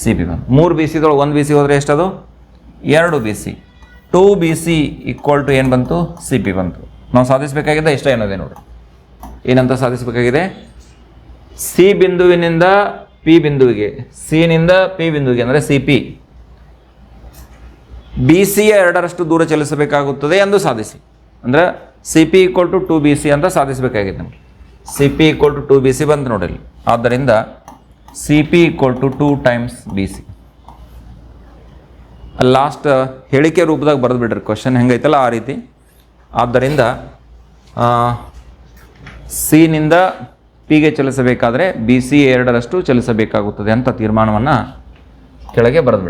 ಸಿ ಪಿ ಬಂತು ಮೂರು ಬಿ ಸಿದೊಳಗೆ ಒಂದು ಬಿ ಸಿ ಹೋದರೆ ಎಷ್ಟದು? ಎರಡು B C two B C equal to ಏನು ಬಂತು? ಸಿ ಪಿ ಬಂತು. ನಾವು ಸಾಧಿಸಬೇಕಾಗಿದೆ ಇಷ್ಟ ಏನದೆ ನೋಡಿ. ಏನಂತ ಸಾಧಿಸಬೇಕಾಗಿದೆ? ಸಿ ಬಿಂದುವಿನಿಂದ ಪಿ ಬಿಂದುವಿಗೆ. ಸಿನಿಂದ ಪಿ ಬಿಂದುವಿಗೆ ಅಂದರೆ ಸಿ ಪಿ ಬಿ ಸಿಯ ಎರಡರಷ್ಟು ದೂರ ಚಲಿಸಬೇಕಾಗುತ್ತದೆ ಎಂದು ಸಾಧಿಸಿ. ಅಂದರೆ C P equal to two B C ಅಂತ ಸಾಧಿಸಬೇಕಾಗಿದೆ ನಮಗೆ. C P equal to two B C ಬಂತು ನೋಡಿರಿ ಆದ್ದರಿಂದ C P equal to two times B C last ಹೇಳಿಕೆ ರೂಪದಾಗ ಬರೆದು ಬಿಡ್ರಿ. ಕ್ವಶನ್ ಹೆಂಗೈತಲ್ಲ ಆ ರೀತಿ? ಆದ್ದರಿಂದ ಸಿನಿಂದ ಪಿಗೆ ಚಲಿಸಬೇಕಾದ್ರೆ ಬಿ ಸಿ ಎರಡರಷ್ಟು ಚಲಿಸಬೇಕಾಗುತ್ತದೆ ಅಂತ ತೀರ್ಮಾನವನ್ನು ಕೆಳಗೆ ಬರೆದು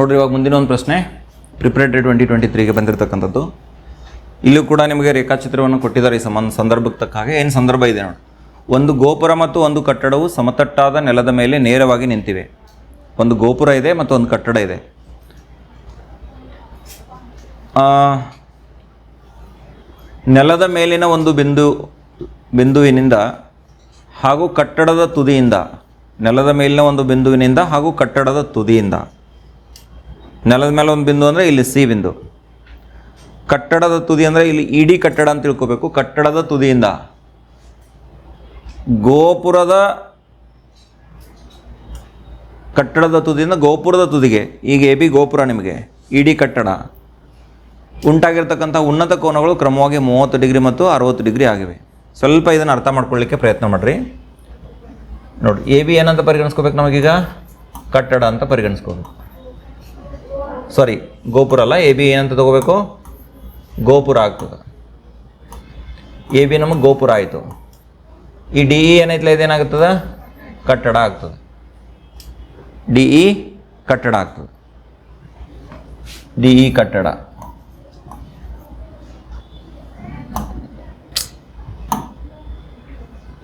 ನೋಡ್ರಿ, ಇವಾಗ ಮುಂದಿನ ಒಂದು ಪ್ರಶ್ನೆ. ಪ್ರಿಪ್ರೇಟರಿ ಟ್ವೆಂಟಿ ಟ್ವೆಂಟಿ ತ್ರೀಗೆ ಬಂದಿರತಕ್ಕಂಥದ್ದು. ಇಲ್ಲೂ ಕೂಡ ನಿಮಗೆ ರೇಖಾಚಿತ್ರವನ್ನು ಕೊಟ್ಟಿದ್ದಾರೆ ಈ ಸಂಬಂಧ ಸಂದರ್ಭಕ್ಕೆ ತಕ್ಕ ಹಾಗೆ. ಏನು ಸಂದರ್ಭ ಇದೆ ನೋಡಿ ಒಂದು ಗೋಪುರ ಮತ್ತು ಒಂದು ಕಟ್ಟಡವು ಸಮತಟ್ಟಾದ ನೆಲದ ಮೇಲೆ ನೇರವಾಗಿ ನಿಂತಿವೆ. ಒಂದು ಗೋಪುರ ಇದೆ ಮತ್ತು ಒಂದು ಕಟ್ಟಡ ಇದೆ. ನೆಲದ ಮೇಲಿನ ಒಂದು ಬಿಂದು, ಬಿಂದುವಿನಿಂದ ಹಾಗೂ ಕಟ್ಟಡದ ತುದಿಯಿಂದ, ನೆಲದ ಮೇಲಿನ ಒಂದು ಬಿಂದುವಿನಿಂದ ಹಾಗೂ ಕಟ್ಟಡದ ತುದಿಯಿಂದ ನೆಲದ ಮೇಲೆ ಒಂದು ಬಿಂದು ಅಂದರೆ ಇಲ್ಲಿ ಸಿ ಬಿಂದು. ಕಟ್ಟಡದ ತುದಿ ಅಂದರೆ ಇಲ್ಲಿ ಇಡೀ ಕಟ್ಟಡ ಅಂತ ತಿಳ್ಕೋಬೇಕು. ಕಟ್ಟಡದ ತುದಿಯಿಂದ ಗೋಪುರದ ಕಟ್ಟಡದ ತುದಿಯಿಂದ ಗೋಪುರದ ತುದಿಗೆ, ಈಗ ಎ ಬಿ ಗೋಪುರ ನಿಮಗೆ, ಇಡೀ ಕಟ್ಟಡ. ಉಂಟಾಗಿರ್ತಕ್ಕಂಥ ಉನ್ನತ ಕೋನಗಳು ಕ್ರಮವಾಗಿ ಮೂವತ್ತು ಡಿಗ್ರಿ ಮತ್ತು ಅರವತ್ತು ಡಿಗ್ರಿ ಆಗಿವೆ. ಸ್ವಲ್ಪ ಇದನ್ನು ಅರ್ಥ ಮಾಡ್ಕೊಳ್ಳಿಕ್ಕೆ ಪ್ರಯತ್ನ ಮಾಡಿರಿ. ನೋಡಿ, ಎ ಬಿ ಏನಂತ ಪರಿಗಣಿಸ್ಕೋಬೇಕು ನಮಗೀಗ? ಕಟ್ಟಡ ಅಂತ ಪರಿಗಣಿಸ್ಕೋಬೇಕು. ಸಾರಿ ಗೋಪುರ ಅಲ್ಲ ಎ ಬಿ ಏನಂತ ತಗೋಬೇಕು? ಗೋಪುರ ಆಗ್ತದೆ. ಎ ಬಿ ನಮಗೆ ಗೋಪುರ ಆಯಿತು. ಈ ಡಿ ಇ ಏನೈತಲ್ಲ ಇದೇನಾಗ್ತದ ಕಟ್ಟಡ ಆಗ್ತದೆ. ಡಿ ಇ ಕಟ್ಟಡ ಆಗ್ತದೆ. ಡಿ ಇ ಕಟ್ಟಡ.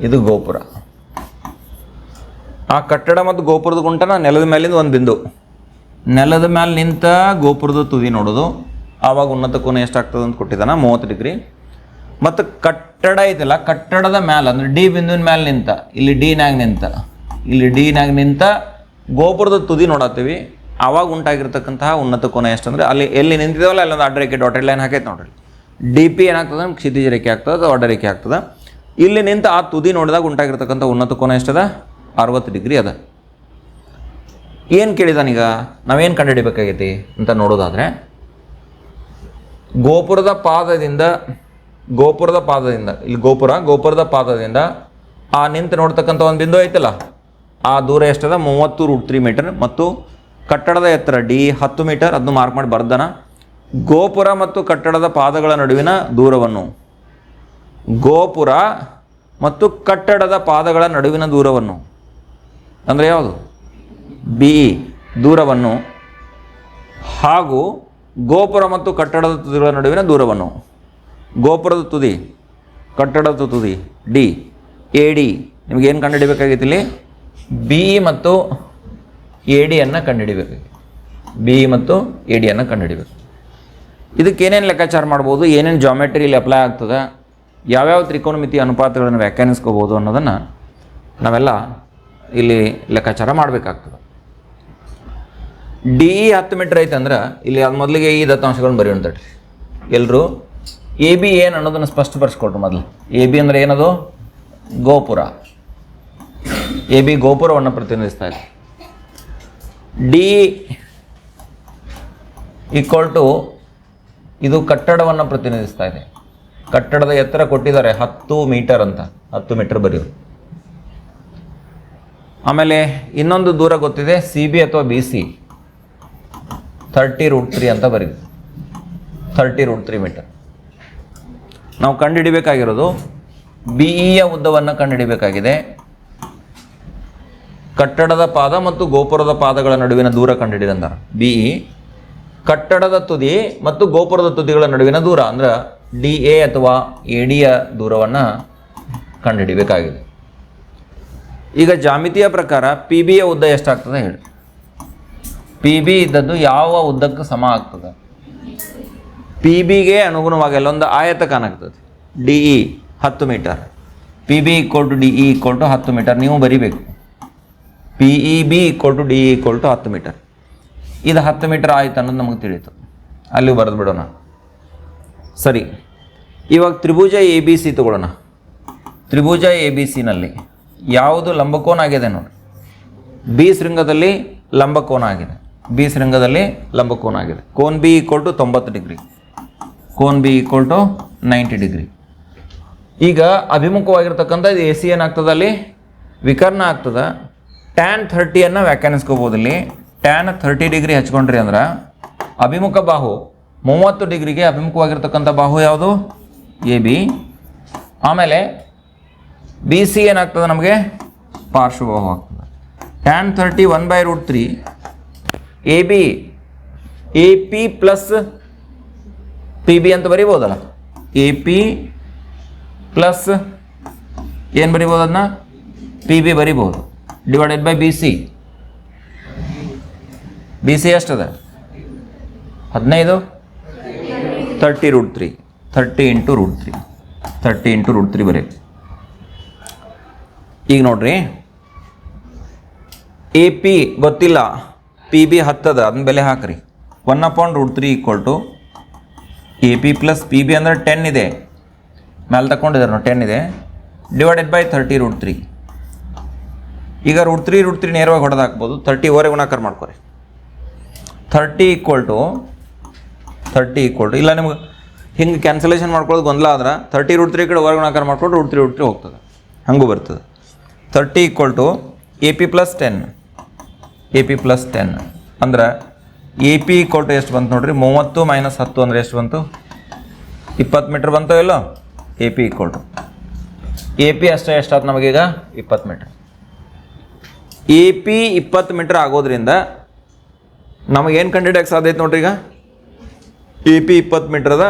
ಇದು ಗೋಪುರ ಆ ಕಟ್ಟಡ ಮತ್ತು ಗೋಪುರದ ಗುಂಟನ ನೆಲದ ಮೇಲಿಂದ ಒಂದು ಬಿಂದು. ನೆಲದ ಮೇಲೆ ನಿಂತ ಗೋಪುರದ ತುದಿ ನೋಡೋದು. ಆವಾಗ ಉನ್ನತ ಕೋನ ಎಷ್ಟಾಗ್ತದೆ ಅಂತ ಕೊಟ್ಟಿದ್ದಾನೆ? ಮೂವತ್ತು ಡಿಗ್ರಿ. ಮತ್ತು ಕಟ್ಟಡ ಐತಲ್ಲ, ಕಟ್ಟಡದ ಮ್ಯಾಲೆ, ಅಂದ್ರೆ ಡಿ ಬಿಂದುವಿನ ಮ್ಯಾಲೆ ನಿಂತ, ಇಲ್ಲಿ ಡಿನಾಗ ನಿಂತ, ಇಲ್ಲಿ ಡಿನಾಗ ನಿಂತ ಗೋಪುರದ ತುದಿ ನೋಡತ್ತೀವಿ. ಆವಾಗ ಉಂಟಾಗಿರ್ತಕ್ಕಂತಹ ಉನ್ನತ ಕೋನ ಎಷ್ಟಂದ್ರೆ ಅಲ್ಲಿ ಎಲ್ಲಿ ನಿಂತಿದ್ದೇವಲ್ಲ ಅಲ್ಲೊಂದು ಅಡ್ಡ ರೇಖೆ ಡಾಟೆಡ್ ಲೈನ್ ಹಾಕೈತೆ ನೋಡ್ರಿ. ಡಿ ಪಿ ಏನಾಗ್ತದೆ? ನಮ್ಗೆ ಕ್ಷಿತಿಜ ರೇಖೆ ಆಗ್ತದೆ ಅಡ್ಡ ರೇಖೆ ಆಗ್ತದೆ. ಇಲ್ಲಿ ನಿಂತ ಆ ತುದಿ ನೋಡಿದಾಗ ಉಂಟಾಗಿರ್ತಕ್ಕಂಥ ಉನ್ನತ ಕೋನ ಎಷ್ಟದ ಅರವತ್ತು ಡಿಗ್ರಿ ಅದ. ಏನು ಕೇಳಿದಾನೀಗ ನಾವೇನು ಕಂಡುಹಿಡಿಬೇಕಾಗೈತಿ ಅಂತ ನೋಡೋದಾದರೆ, ಗೋಪುರದ ಪಾದದಿಂದ ಗೋಪುರದ ಪಾದದಿಂದ, ಇಲ್ಲಿ ಗೋಪುರ, ಗೋಪುರದ ಪಾದದಿಂದ ಆ ನಿಂತು ನೋಡ್ತಕ್ಕಂಥ ಒಂದು ಬಿಂದು ಐತಲ್ಲ, ಆ ದೂರ ಎಷ್ಟದ? ಮೂವತ್ತು ರೂಟ್ ತ್ರೀ ಮೀಟರ್ ಮತ್ತು ಕಟ್ಟಡದ ಎತ್ತರ ಡಿ ಹತ್ತು ಮೀಟರ್ ಅದನ್ನು ಮಾರ್ಕ್ ಮಾಡಿ ಬರ್ದನ. ಗೋಪುರ ಮತ್ತು ಕಟ್ಟಡದ ಪಾದಗಳ ನಡುವಿನ ದೂರವನ್ನು, ಗೋಪುರ ಮತ್ತು ಕಟ್ಟಡದ ಪಾದಗಳ ನಡುವಿನ ದೂರವನ್ನು, ಅಂದರೆ ಯಾವುದು? ಬಿ ದೂರವನ್ನು ಹಾಗೂ ಗೋಪುರ ಮತ್ತು ಕಟ್ಟಡದ ತುದಿಗಳ ನಡುವಿನ ದೂರವನ್ನು. ಗೋಪುರದ ತುದಿ, ಕಟ್ಟಡದ ತುದಿ, ಡಿ, ಎ, ಡಿ ಏನು ಕಂಡುಹಿಡಿಬೇಕಾಗಿತ್ತು ಇಲ್ಲಿ? ಬಿ ಮತ್ತು ಎ ಡಿಯನ್ನು ಕಂಡುಹಿಡಿಬೇಕಾಗಿತ್ತು ಬಿ ಮತ್ತು ಎ ಡಿಯನ್ನು ಕಂಡುಹಿಡಿಬೇಕು. ಇದಕ್ಕೆ ಏನೇನು ಲೆಕ್ಕಾಚಾರ ಮಾಡ್ಬೋದು, ಏನೇನು ಇಲ್ಲಿ ಅಪ್ಲೈ ಆಗ್ತದೆ, ಯಾವ್ಯಾವ ತ್ರಿಕೋನಮಿತಿ ಅನುಪಾತಗಳನ್ನು ವ್ಯಾಖ್ಯಾನಿಸ್ಕೋಬೋದು ಅನ್ನೋದನ್ನು ನಾವೆಲ್ಲ ಇಲ್ಲಿ ಲೆಕ್ಕಾಚಾರ ಮಾಡಬೇಕಾಗ್ತದೆ. ಡಿ ಇ ಹತ್ತು ಮೀಟ್ರ್ ಐತೆ ಅಂದ್ರೆ ಇಲ್ಲಿ ಅದು ಮೊದಲಿಗೆ ಈ ದತ್ತಾಂಶಗಳನ್ನ ಬರೆಯೋಣ ತಡ್ರಿ ಎಲ್ಲರೂ ಎ ಬಿ ಏನು ಅನ್ನೋದನ್ನು ಸ್ಪಷ್ಟಪಡಿಸ್ಕೊಟ್ರು ಮೊದಲು. ಎ ಬಿ ಅಂದರೆ ಏನದು? ಗೋಪುರ. ಎ ಬಿ ಗೋಪುರವನ್ನು ಪ್ರತಿನಿಧಿಸ್ತಾ ಇದೆ. ಡಿ ಈಕ್ವಲ್ ಟು ಇದು ಕಟ್ಟಡವನ್ನು ಪ್ರತಿನಿಧಿಸ್ತಾ ಇದೆ. ಕಟ್ಟಡದ ಎತ್ತರ ಕೊಟ್ಟಿದ್ದಾರೆ ಹತ್ತು ಮೀಟರ್ ಅಂತ. ಹತ್ತು ಮೀಟರ್ ಬರೆಯೋರು ಆಮೇಲೆ ಇನ್ನೊಂದು ದೂರ ಗೊತ್ತಿದೆ, ಸಿ ಬಿ ಅಥವಾ B C. Thirty root three ಅಂತ ಬರೀ ಥರ್ಟಿ ರೂಟ್ ತ್ರೀ ಮೀಟರ್ ನಾವು ಕಂಡುಹಿಡಿಬೇಕಾಗಿರೋದು ಬಿ ಇಯ ಉದ್ದವನ್ನು ಕಂಡುಹಿಡಿಬೇಕಾಗಿದೆ. ಕಟ್ಟಡದ ಪಾದ ಮತ್ತು ಗೋಪುರದ ಪಾದಗಳ ನಡುವಿನ ದೂರ ಕಂಡುಹಿಡಿದಂತ ಬಿ ಇ ಕಟ್ಟಡದ ತುದಿ ಮತ್ತು ಗೋಪುರದ ತುದಿಗಳ ನಡುವಿನ ದೂರ ಅಂದ್ರೆ ಡಿ ಎ ಅಥವಾ ಎ ಡಿಯ ದೂರವನ್ನು ಕಂಡುಹಿಡಿಬೇಕಾಗಿದೆ. ಈಗ ಜಾಮಿತಿಯ ಪ್ರಕಾರ ಪಿ ಬಿಯ ಉದ್ದ ಎಷ್ಟಾಗ್ತದೆ ಹೇಳಿ. ಪಿ ಬಿ ಇದ್ದದ್ದು ಯಾವ ಉದ್ದಕ್ಕೂ ಸಮ ಆಗ್ತದೆ. ಪಿ ಬಿಗೆ ಅನುಗುಣವಾಗಿ ಅಲ್ಲೊಂದು ಆಯತ ಕಾಣಾಗ್ತದೆ ಡಿ ಇ ಹತ್ತು meter. P B equal to D E equal to ಹತ್ತು ಮೀಟರ್. ನೀವು ಬರಿಬೇಕು. P E B equal to D E equal to ಹತ್ತು ಮೀಟರ್. ಇದು ಹತ್ತು ಮೀಟರ್ ಆಯ್ತು ಅನ್ನೋದು ನಮಗೆ ತಿಳಿಯಿತು ಅಲ್ಲಿ ಬರೆದು ಬಿಡೋಣ. ಸರಿ. ಇವಾಗ ತ್ರಿಭುಜ ಎ ಬಿ ಸಿ ತಗೊಳ್ಳೋಣ. ತ್ರಿಭುಜ ಎ ಬಿ ಸಿನಲ್ಲಿ ಯಾವುದು ಲಂಬಕೋನ ಆಗಿದೆ ನೋಡಿ. ಬಿ ಶೃಂಗದಲ್ಲಿ ಲಂಬಕೋನ ಆಗಿದೆ. ಬಿ ಶೃಂಗದಲ್ಲಿ ಲಂಬಕೋನ ಆಗಿದೆ. ಕೋನ್ ಬಿ ಈಕ್ವಲ್ ಟು ತೊಂಬತ್ತು degree. Cone B equal to ninety degree. ಈಗ ಅಭಿಮುಖವಾಗಿರ್ತಕ್ಕಂಥ ಇದು ಎ ಸಿ ಏನಾಗ್ತದೆ ಅಲ್ಲಿ? ವಿಕರ್ಣ ಆಗ್ತದೆ. ಟ್ಯಾನ್ ಥರ್ಟಿಯನ್ನು ವ್ಯಾಖ್ಯಾನಿಸ್ಕೋಬೋದು ಇಲ್ಲಿ. ಟ್ಯಾನ್ ಥರ್ಟಿ ಡಿಗ್ರಿ ಹಚ್ಕೊಂಡ್ರಿ ಅಂದ್ರೆ ಅಭಿಮುಖ ಬಾಹು ಮೂವತ್ತು ಡಿಗ್ರಿಗೆ ಅಭಿಮುಖವಾಗಿರ್ತಕ್ಕಂಥ ಬಾಹು ಯಾವುದು? A B. ಆಮೇಲೆ ಬಿ ಸಿ ಏನಾಗ್ತದೆ ನಮಗೆ? ಪಾರ್ಶ್ವಬಾಹು ಆಗ್ತದೆ. Tan thirty one by root three A B A P plus P B ಅಂತ ಬರಿಬೋದಲ್ಲ? ಎ ಪಿ ಪ್ಲಸ್ ಏನು ಬರಿಬೋದು ಅದನ್ನ? ಪಿ ಬಿ ಬರಿಬೋದು. Divided by B C B C ಎಷ್ಟದ? ಹದಿನೈದು? Thirty root three thirty into root three thirty into root three ಬರೀ. ಈಗ ನೋಡ್ರಿ. ಎ ಪಿ ಗೊತ್ತಿಲ್ಲ. ಪಿ ಬಿ ಹತ್ತದ ಅದನ್ನ ಬೆಲೆ ಹಾಕ್ರಿ. One upon root three equal to A P plus P B ಅಂದರೆ ಟೆನ್ ಇದೆ. ಮೇಲೆ ತಗೊಂಡಿದ್ದಾರೆ ನಾವು ಟೆನ್ ಇದೆ. Divided by thirty root three ಈಗ ರೂಟ್ ತ್ರೀ ರೂಟ್ ತ್ರೀ ನೇರವಾಗಿ ಹೊಡೆದು ಹಾಕ್ಬೋದು ತರ್ಟಿ ಓವರೆ ಗುಣಾಕಾರ ಮಾಡ್ಕೊರಿ. Thirty equal to thirty equal to ಇಲ್ಲ ನಿಮ್ಗೆ ಹಿಂಗೆ ಕ್ಯಾನ್ಸಲೇಷನ್ ಮಾಡ್ಕೊಳ್ಳೋದು ಗೊಂದಲ ಆದ್ರೆ ತರ್ಟಿ ರೂಟ್ ತ್ರೀ ಕಡೆ ಹೊರಗೆ ಗುಣಾಕಾರ ಮಾಡ್ಕೊಂಡು ರೂಟ್ ತ್ರೀ ರೂಟ್ ತ್ರೀ ಹೋಗ್ತದೆ. ಹಂಗೂ ಬರ್ತದೆ. Thirty equal to A P plus ten A P plus ten ಅಂದ್ರೆ ಎ ಪಿ ಈಕ್ವಲ್ ಎಷ್ಟು ಬಂತು ನೋಡ್ರಿ? ಮೂವತ್ತು ಮೈನಸ್ ಹತ್ತು ಅಂದರೆ ಎಷ್ಟು ಬಂತು? ಇಪ್ಪತ್ತು ಮೀಟ್ರ್ ಬಂತೋ ಇಲ್ಲೋ? A P equal A P ಅಷ್ಟೇ ಎಷ್ಟಾಯ್ತು ನಮಗೀಗ? ಇಪ್ಪತ್ತು ಮೀಟ್ರ್ ಎ ಪಿ ಇಪ್ಪತ್ತು ಮೀಟ್ರ್ ಆಗೋದ್ರಿಂದ ನಮಗೇನು ಕಂಡುಹಿಡಿಯೋಕೆ ಸಾಧ್ಯ ಐತೆ ನೋಡ್ರಿ ಈಗ? ಎ ಪಿ ಇಪ್ಪತ್ತು ಮೀಟ್ರ್ ಅದ.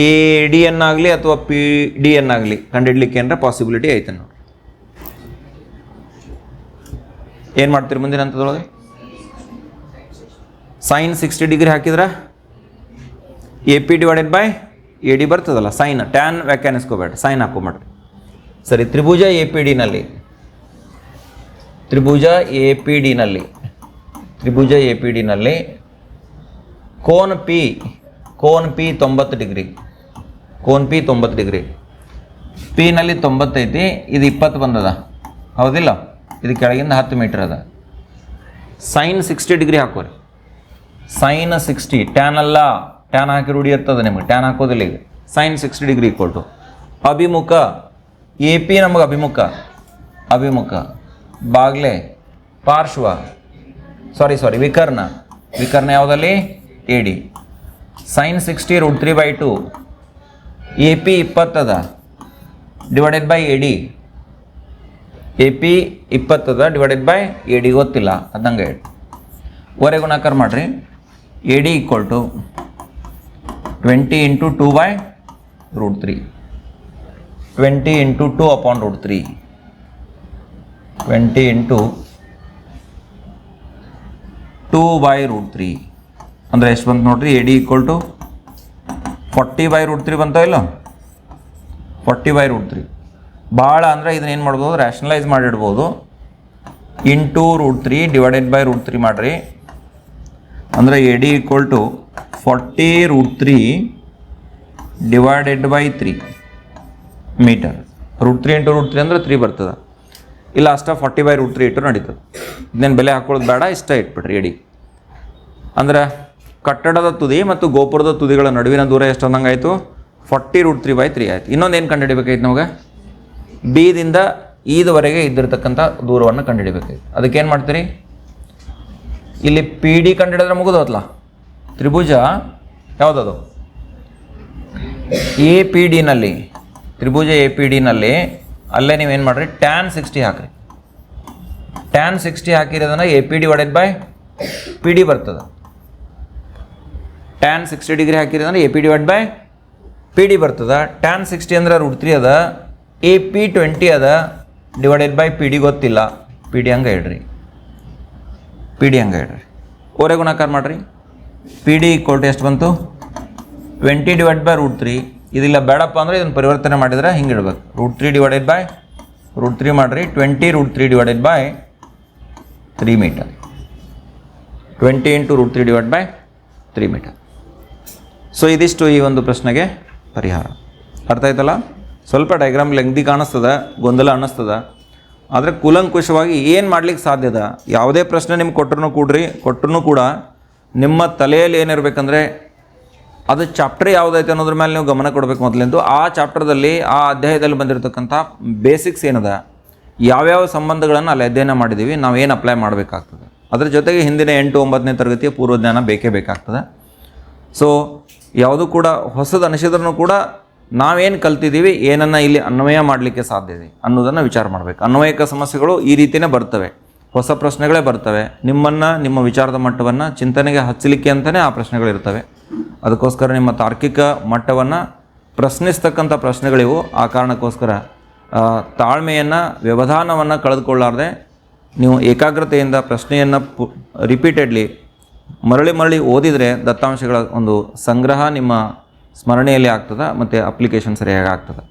ಎ ಡಿ ಎನ್ ಆಗಲಿ ಅಥವಾ ಪಿ ಡಿ ಎನ್ ಆಗಲಿ ಕಂಡಿಡ್ಲಿಕ್ಕೆ ಏನಾರ ಪಾಸಿಬಿಲಿಟಿ ಐತೆ ನೋಡಿ ಏನು ಮಾಡ್ತೀರಿ ಮುಂದಿನ ಹಂತದೊಳಗೆ? ಸೈನ್ ಸಿಕ್ಸ್ಟಿ ಡಿಗ್ರಿ ಹಾಕಿದ್ರೆ A P divided by A D ಬರ್ತದಲ್ಲ ಸೈನ್ ಟ್ಯಾನ್ ವ್ಯಾಖ್ಯಾನಿಸ್ಕೋಬೇಡ ಸೈನ್ ಹಾಕೋಬೇಡ್ರಿ. ಸರಿ, ತ್ರಿಭುಜ ಎ ಪಿ ಡಿನಲ್ಲಿ ತ್ರಿಭುಜ ಎ ಪಿ ಡಿನಲ್ಲಿ ತ್ರಿಭುಜ ಎ ಪಿ ಡಿನಲ್ಲಿ ಕೋನ್ ಪಿ ಕೋನ್ ಪಿ ತೊಂಬತ್ತು ಡಿಗ್ರಿ. ಕೋನ್ ಪಿ ತೊಂಬತ್ತು ಡಿಗ್ರಿ. ಪಿನಲ್ಲಿ ತೊಂಬತ್ತೈತಿ, ಇದು ಇಪ್ಪತ್ತು ಬಂದದ. ಹೌದಿಲ್ಲ? ಇದು ಕೆಳಗಿಂದ ಹತ್ತು ಮೀಟ್ರ್ ಅದ. ಸೈನ್ ಸಿಕ್ಸ್ಟಿ ಡಿಗ್ರಿ ಹಾಕೋರಿ. ಸೈನ್ ಸಿಕ್ಸ್ಟಿ ಟ್ಯಾನ್ ಅಲ್ಲ ಟ್ಯಾನ್ ಹಾಕಿ ರೂಢಿ ಇರ್ತದೆ ನಿಮಗೆ ಟ್ಯಾನ್ ಹಾಕೋದಿಲ್ಲ ಈಗ. ಸೈನ್ ಸಿಕ್ಸ್ಟಿ ಡಿಗ್ರಿ ಕೊಟ್ಟು ಅಭಿಮುಖ ಎ ಪಿ ನಮಗೆ ಅಭಿಮುಖ. ಅಭಿಮುಖ. ಬಾಗ್ಲೆ, ಪಾರ್ಶ್ವ. ಸಾರಿ ಸಾರಿ ವಿಕರ್ಣ. ವಿಕರ್ಣ ಯಾವುದಲ್ಲಿ? A D sine sixty root three by two A P ಇಪ್ಪತ್ತದ. Divided by A D A P ಇಪ್ಪತ್ತದ divided by A D ಗೊತ್ತಿಲ್ಲ ಅದಂಗೆ ಹೇಳಿ. ಓರೆ ಗುಣಾಕಾರ ಮಾಡಿರಿ. A D equal to twenty into two by root three twenty into two upon root three twenty into two by root three ಅಂದರೆ ಎಷ್ಟು ಬಂತು ನೋಡ್ರಿ? A D equal to forty by root three ಬಂತ ಇಲ್ಲ? ಫಾರ್ಟಿ ಬೈ ರೂಟ್ ತ್ರೀ ಭಾಳ ಅಂದರೆ ಇದನ್ನ ಏನು ಮಾಡ್ಬೋದು? Rationalise ಮಾಡಿಡ್ಬೋದು. Into root three divided by root three ಮಾಡಿರಿ. ಅಂದರೆ A D equal to forty root three divided by three metre root three into root three ಅಂದರೆ ತ್ರೀ ಬರ್ತದೆ. ಇಲ್ಲ, ಅಷ್ಟ ಫಾರ್ಟಿ ಬೈ ರೂಟ್ ತ್ರೀ ಇಟ್ಟು ನಡೀತದೆ. ಇದನ್ನೇನು ಬೆಲೆ ಹಾಕೊಳ್ಳೋದು ಬೇಡ, ಇಷ್ಟ ಇಟ್ಬಿಟ್ರಿ ಎಡಿ ಅಂದ್ರೆ ಕಟ್ಟಡದ ತುದಿ ಮತ್ತು ಗೋಪುರದ ತುದಿಗಳ ನಡುವಿನ ದೂರ ಎಷ್ಟು ಅಂದಂಗಾಯಿತು forty root three by three ಆಯ್ತು. ಇನ್ನೊಂದು ಏನು ಕಂಡುಹಿಡಿಬೇಕಾಯ್ತು ನಮಗೆ? ಬಿದಿಂದ ಈದವರೆಗೆ ಇದ್ದಿರತಕ್ಕಂಥ ದೂರವನ್ನು ಅದಕ್ಕೆ ಅದಕ್ಕೇನು ಮಾಡ್ತೀರಿ? ಇಲ್ಲಿ ಪಿ ಡಿ ಕಂಡುಹಿಡಿದ್ರೆ ಮುಗಿದೋತ್ಲ? ತ್ರಿಭುಜ ಯಾವುದದು? ಎ ಪಿ ಡಿನಲ್ಲಿ ತ್ರಿಭುಜ ಎ ಪಿ ಡಿನಲ್ಲಿ ಅಲ್ಲೇ ನೀವೇನು ಮಾಡಿರಿ? ಟ್ಯಾನ್ ಸಿಕ್ಸ್ಟಿ ಹಾಕಿರಿ. ಟ್ಯಾನ್ ಸಿಕ್ಸ್ಟಿ ಹಾಕಿರೋದನ್ನು ಎ ಪಿ ಡಿ ಒಡೆದ್ ಬೈ ಪಿ ಡಿ ಬರ್ತದೆ. ಟ್ಯಾನ್ ಸಿಕ್ಸ್ಟಿ ಡಿಗ್ರಿ ಹಾಕಿರೋದನ್ನ ಎ ಪಿ ಡಿ ಒಡ್ ಬೈ ಪಿ ಡಿ ಬರ್ತದೆ. ಟ್ಯಾನ್ ಸಿಕ್ಸ್ಟಿ ಅಂದ್ರೆ ರೂಟ್ ತ್ರೀ ಅದ ಎ ಪಿ ಟ್ವೆಂಟಿ ಅದ ಡಿವೈಡೆಡ್ ಬೈ ಪಿ ಡಿ ಗೊತ್ತಿಲ್ಲ. ಪಿ ಡಿ ಹಂಗೆ ಹೇಳ್ರಿ. ಪಿ ಡಿ ಹಂಗೆ ಹೇಳ್ರಿ. ಓರೆ ಗುಣಾಕಾರ ಮಾಡಿರಿ. ಪಿ ಡಿ ಈಕ್ವಲ್ ಟು ಎಷ್ಟು ಬಂತು? Twenty divide by root three ಇದಿಲ್ಲ, ಬೇಡಪ್ಪ ಅಂದರೆ ಇದನ್ನು ಪರಿವರ್ತನೆ ಮಾಡಿದರೆ ಹಿಂಗೆ ಇಡ್ಬೇಕು. Root three divided by root three ಮಾಡಿರಿ. Twenty root three divided by three metre twenty into root three divide by three metre so ಇದಿಷ್ಟು ಈ ಒಂದು ಪ್ರಶ್ನೆಗೆ ಪರಿಹಾರ. ಅರ್ಥ ಆಯ್ತಲ್ಲ? ಸ್ವಲ್ಪ ಡಯಾಗ್ರಾಮ್ ಲೆಂಗ್ದಿ ಕಾಣಿಸ್ತದ, ಗೊಂದಲ ಅನ್ನಿಸ್ತದ. ಆದರೆ ಕೂಲಂಕುಷವಾಗಿ ಏನು ಮಾಡ್ಲಿಕ್ಕೆ ಸಾಧ್ಯದ ಯಾವುದೇ ಪ್ರಶ್ನೆ ನಿಮ್ಗೆ ಕೊಟ್ಟರು ಕೂಡ್ರಿ ಕೊಟ್ಟರು ಕೂಡ ನಿಮ್ಮ ತಲೆಯಲ್ಲಿ ಏನಿರಬೇಕಂದ್ರೆ ಅದು ಚಾಪ್ಟರ್ ಯಾವುದೈತೆ ಅನ್ನೋದ್ರ ಮೇಲೆ ನೀವು ಗಮನ ಕೊಡಬೇಕು ಮೊದಲಿಂದು ಆ ಚಾಪ್ಟರ್ದಲ್ಲಿ ಆ ಅಧ್ಯಾಯದಲ್ಲಿ ಬಂದಿರತಕ್ಕಂಥ ಬೇಸಿಕ್ಸ್ ಏನದ? ಯಾವ್ಯಾವ ಸಂಬಂಧಗಳನ್ನು ಅಲ್ಲಿ ಅಧ್ಯಯನ ಮಾಡಿದ್ದೀವಿ ನಾವು ಏನು ಅಪ್ಲೈ ಮಾಡಬೇಕಾಗ್ತದೆ? ಅದರ ಜೊತೆಗೆ ಹಿಂದಿನ ಎಂಟು, ಒಂಬತ್ತನೇ ತರಗತಿಯ ಪೂರ್ವಜ್ಞಾನ ಬೇಕೇ ಬೇಕಾಗ್ತದೆ. ಸೊ ಯಾವುದು ಕೂಡ ಹೊಸದು ಅನಿಸಿದ್ರೂ ಕೂಡ ನಾವೇನು ಕಲ್ತಿದ್ದೀವಿ, ಏನನ್ನು ಇಲ್ಲಿ ಅನ್ವಯ ಮಾಡಲಿಕ್ಕೆ ಸಾಧ್ಯ ಇದೆ ಅನ್ನೋದನ್ನು ವಿಚಾರ ಮಾಡಬೇಕು. ಅನ್ವಯಿಕ ಸಮಸ್ಯೆಗಳು ಈ ರೀತಿಯೇ ಬರ್ತವೆ. ಹೊಸ ಪ್ರಶ್ನೆಗಳೇ ಬರ್ತವೆ. ನಿಮ್ಮನ್ನು, ನಿಮ್ಮ ವಿಚಾರದ ಮಟ್ಟವನ್ನು, ಚಿಂತನೆಗೆ ಹಚ್ಚಲಿಕ್ಕೆ ಅಂತಲೇ ಆ ಪ್ರಶ್ನೆಗಳಿರ್ತವೆ ಅದಕ್ಕೋಸ್ಕರ ನಿಮ್ಮ ತಾರ್ಕಿಕ ಮಟ್ಟವನ್ನು ಪ್ರಶ್ನಿಸ್ತಕ್ಕಂಥ ಪ್ರಶ್ನೆಗಳಿವು ಆ ಕಾರಣಕ್ಕೋಸ್ಕರ ತಾಳ್ಮೆಯನ್ನು, ವ್ಯವಧಾನವನ್ನು ಕಳೆದುಕೊಳ್ಳಾರ್ದೆ, ನೀವು ಏಕಾಗ್ರತೆಯಿಂದ ಪ್ರಶ್ನೆಯನ್ನು ಪು ರಿಪೀಟೆಡ್ಲಿ ಮರಳಿ ಮರಳಿ ಓದಿದರೆ ದತ್ತಾಂಶಗಳ ಒಂದು ಸಂಗ್ರಹ ನಿಮ್ಮ ಸ್ಮರಣೆಯಲ್ಲಿ ಆಗ್ತದೆ ಮತ್ತು ಅಪ್ಲಿಕೇಶನ್ ಸರಿಯಾಗಿ ಆಗ್ತದೆ.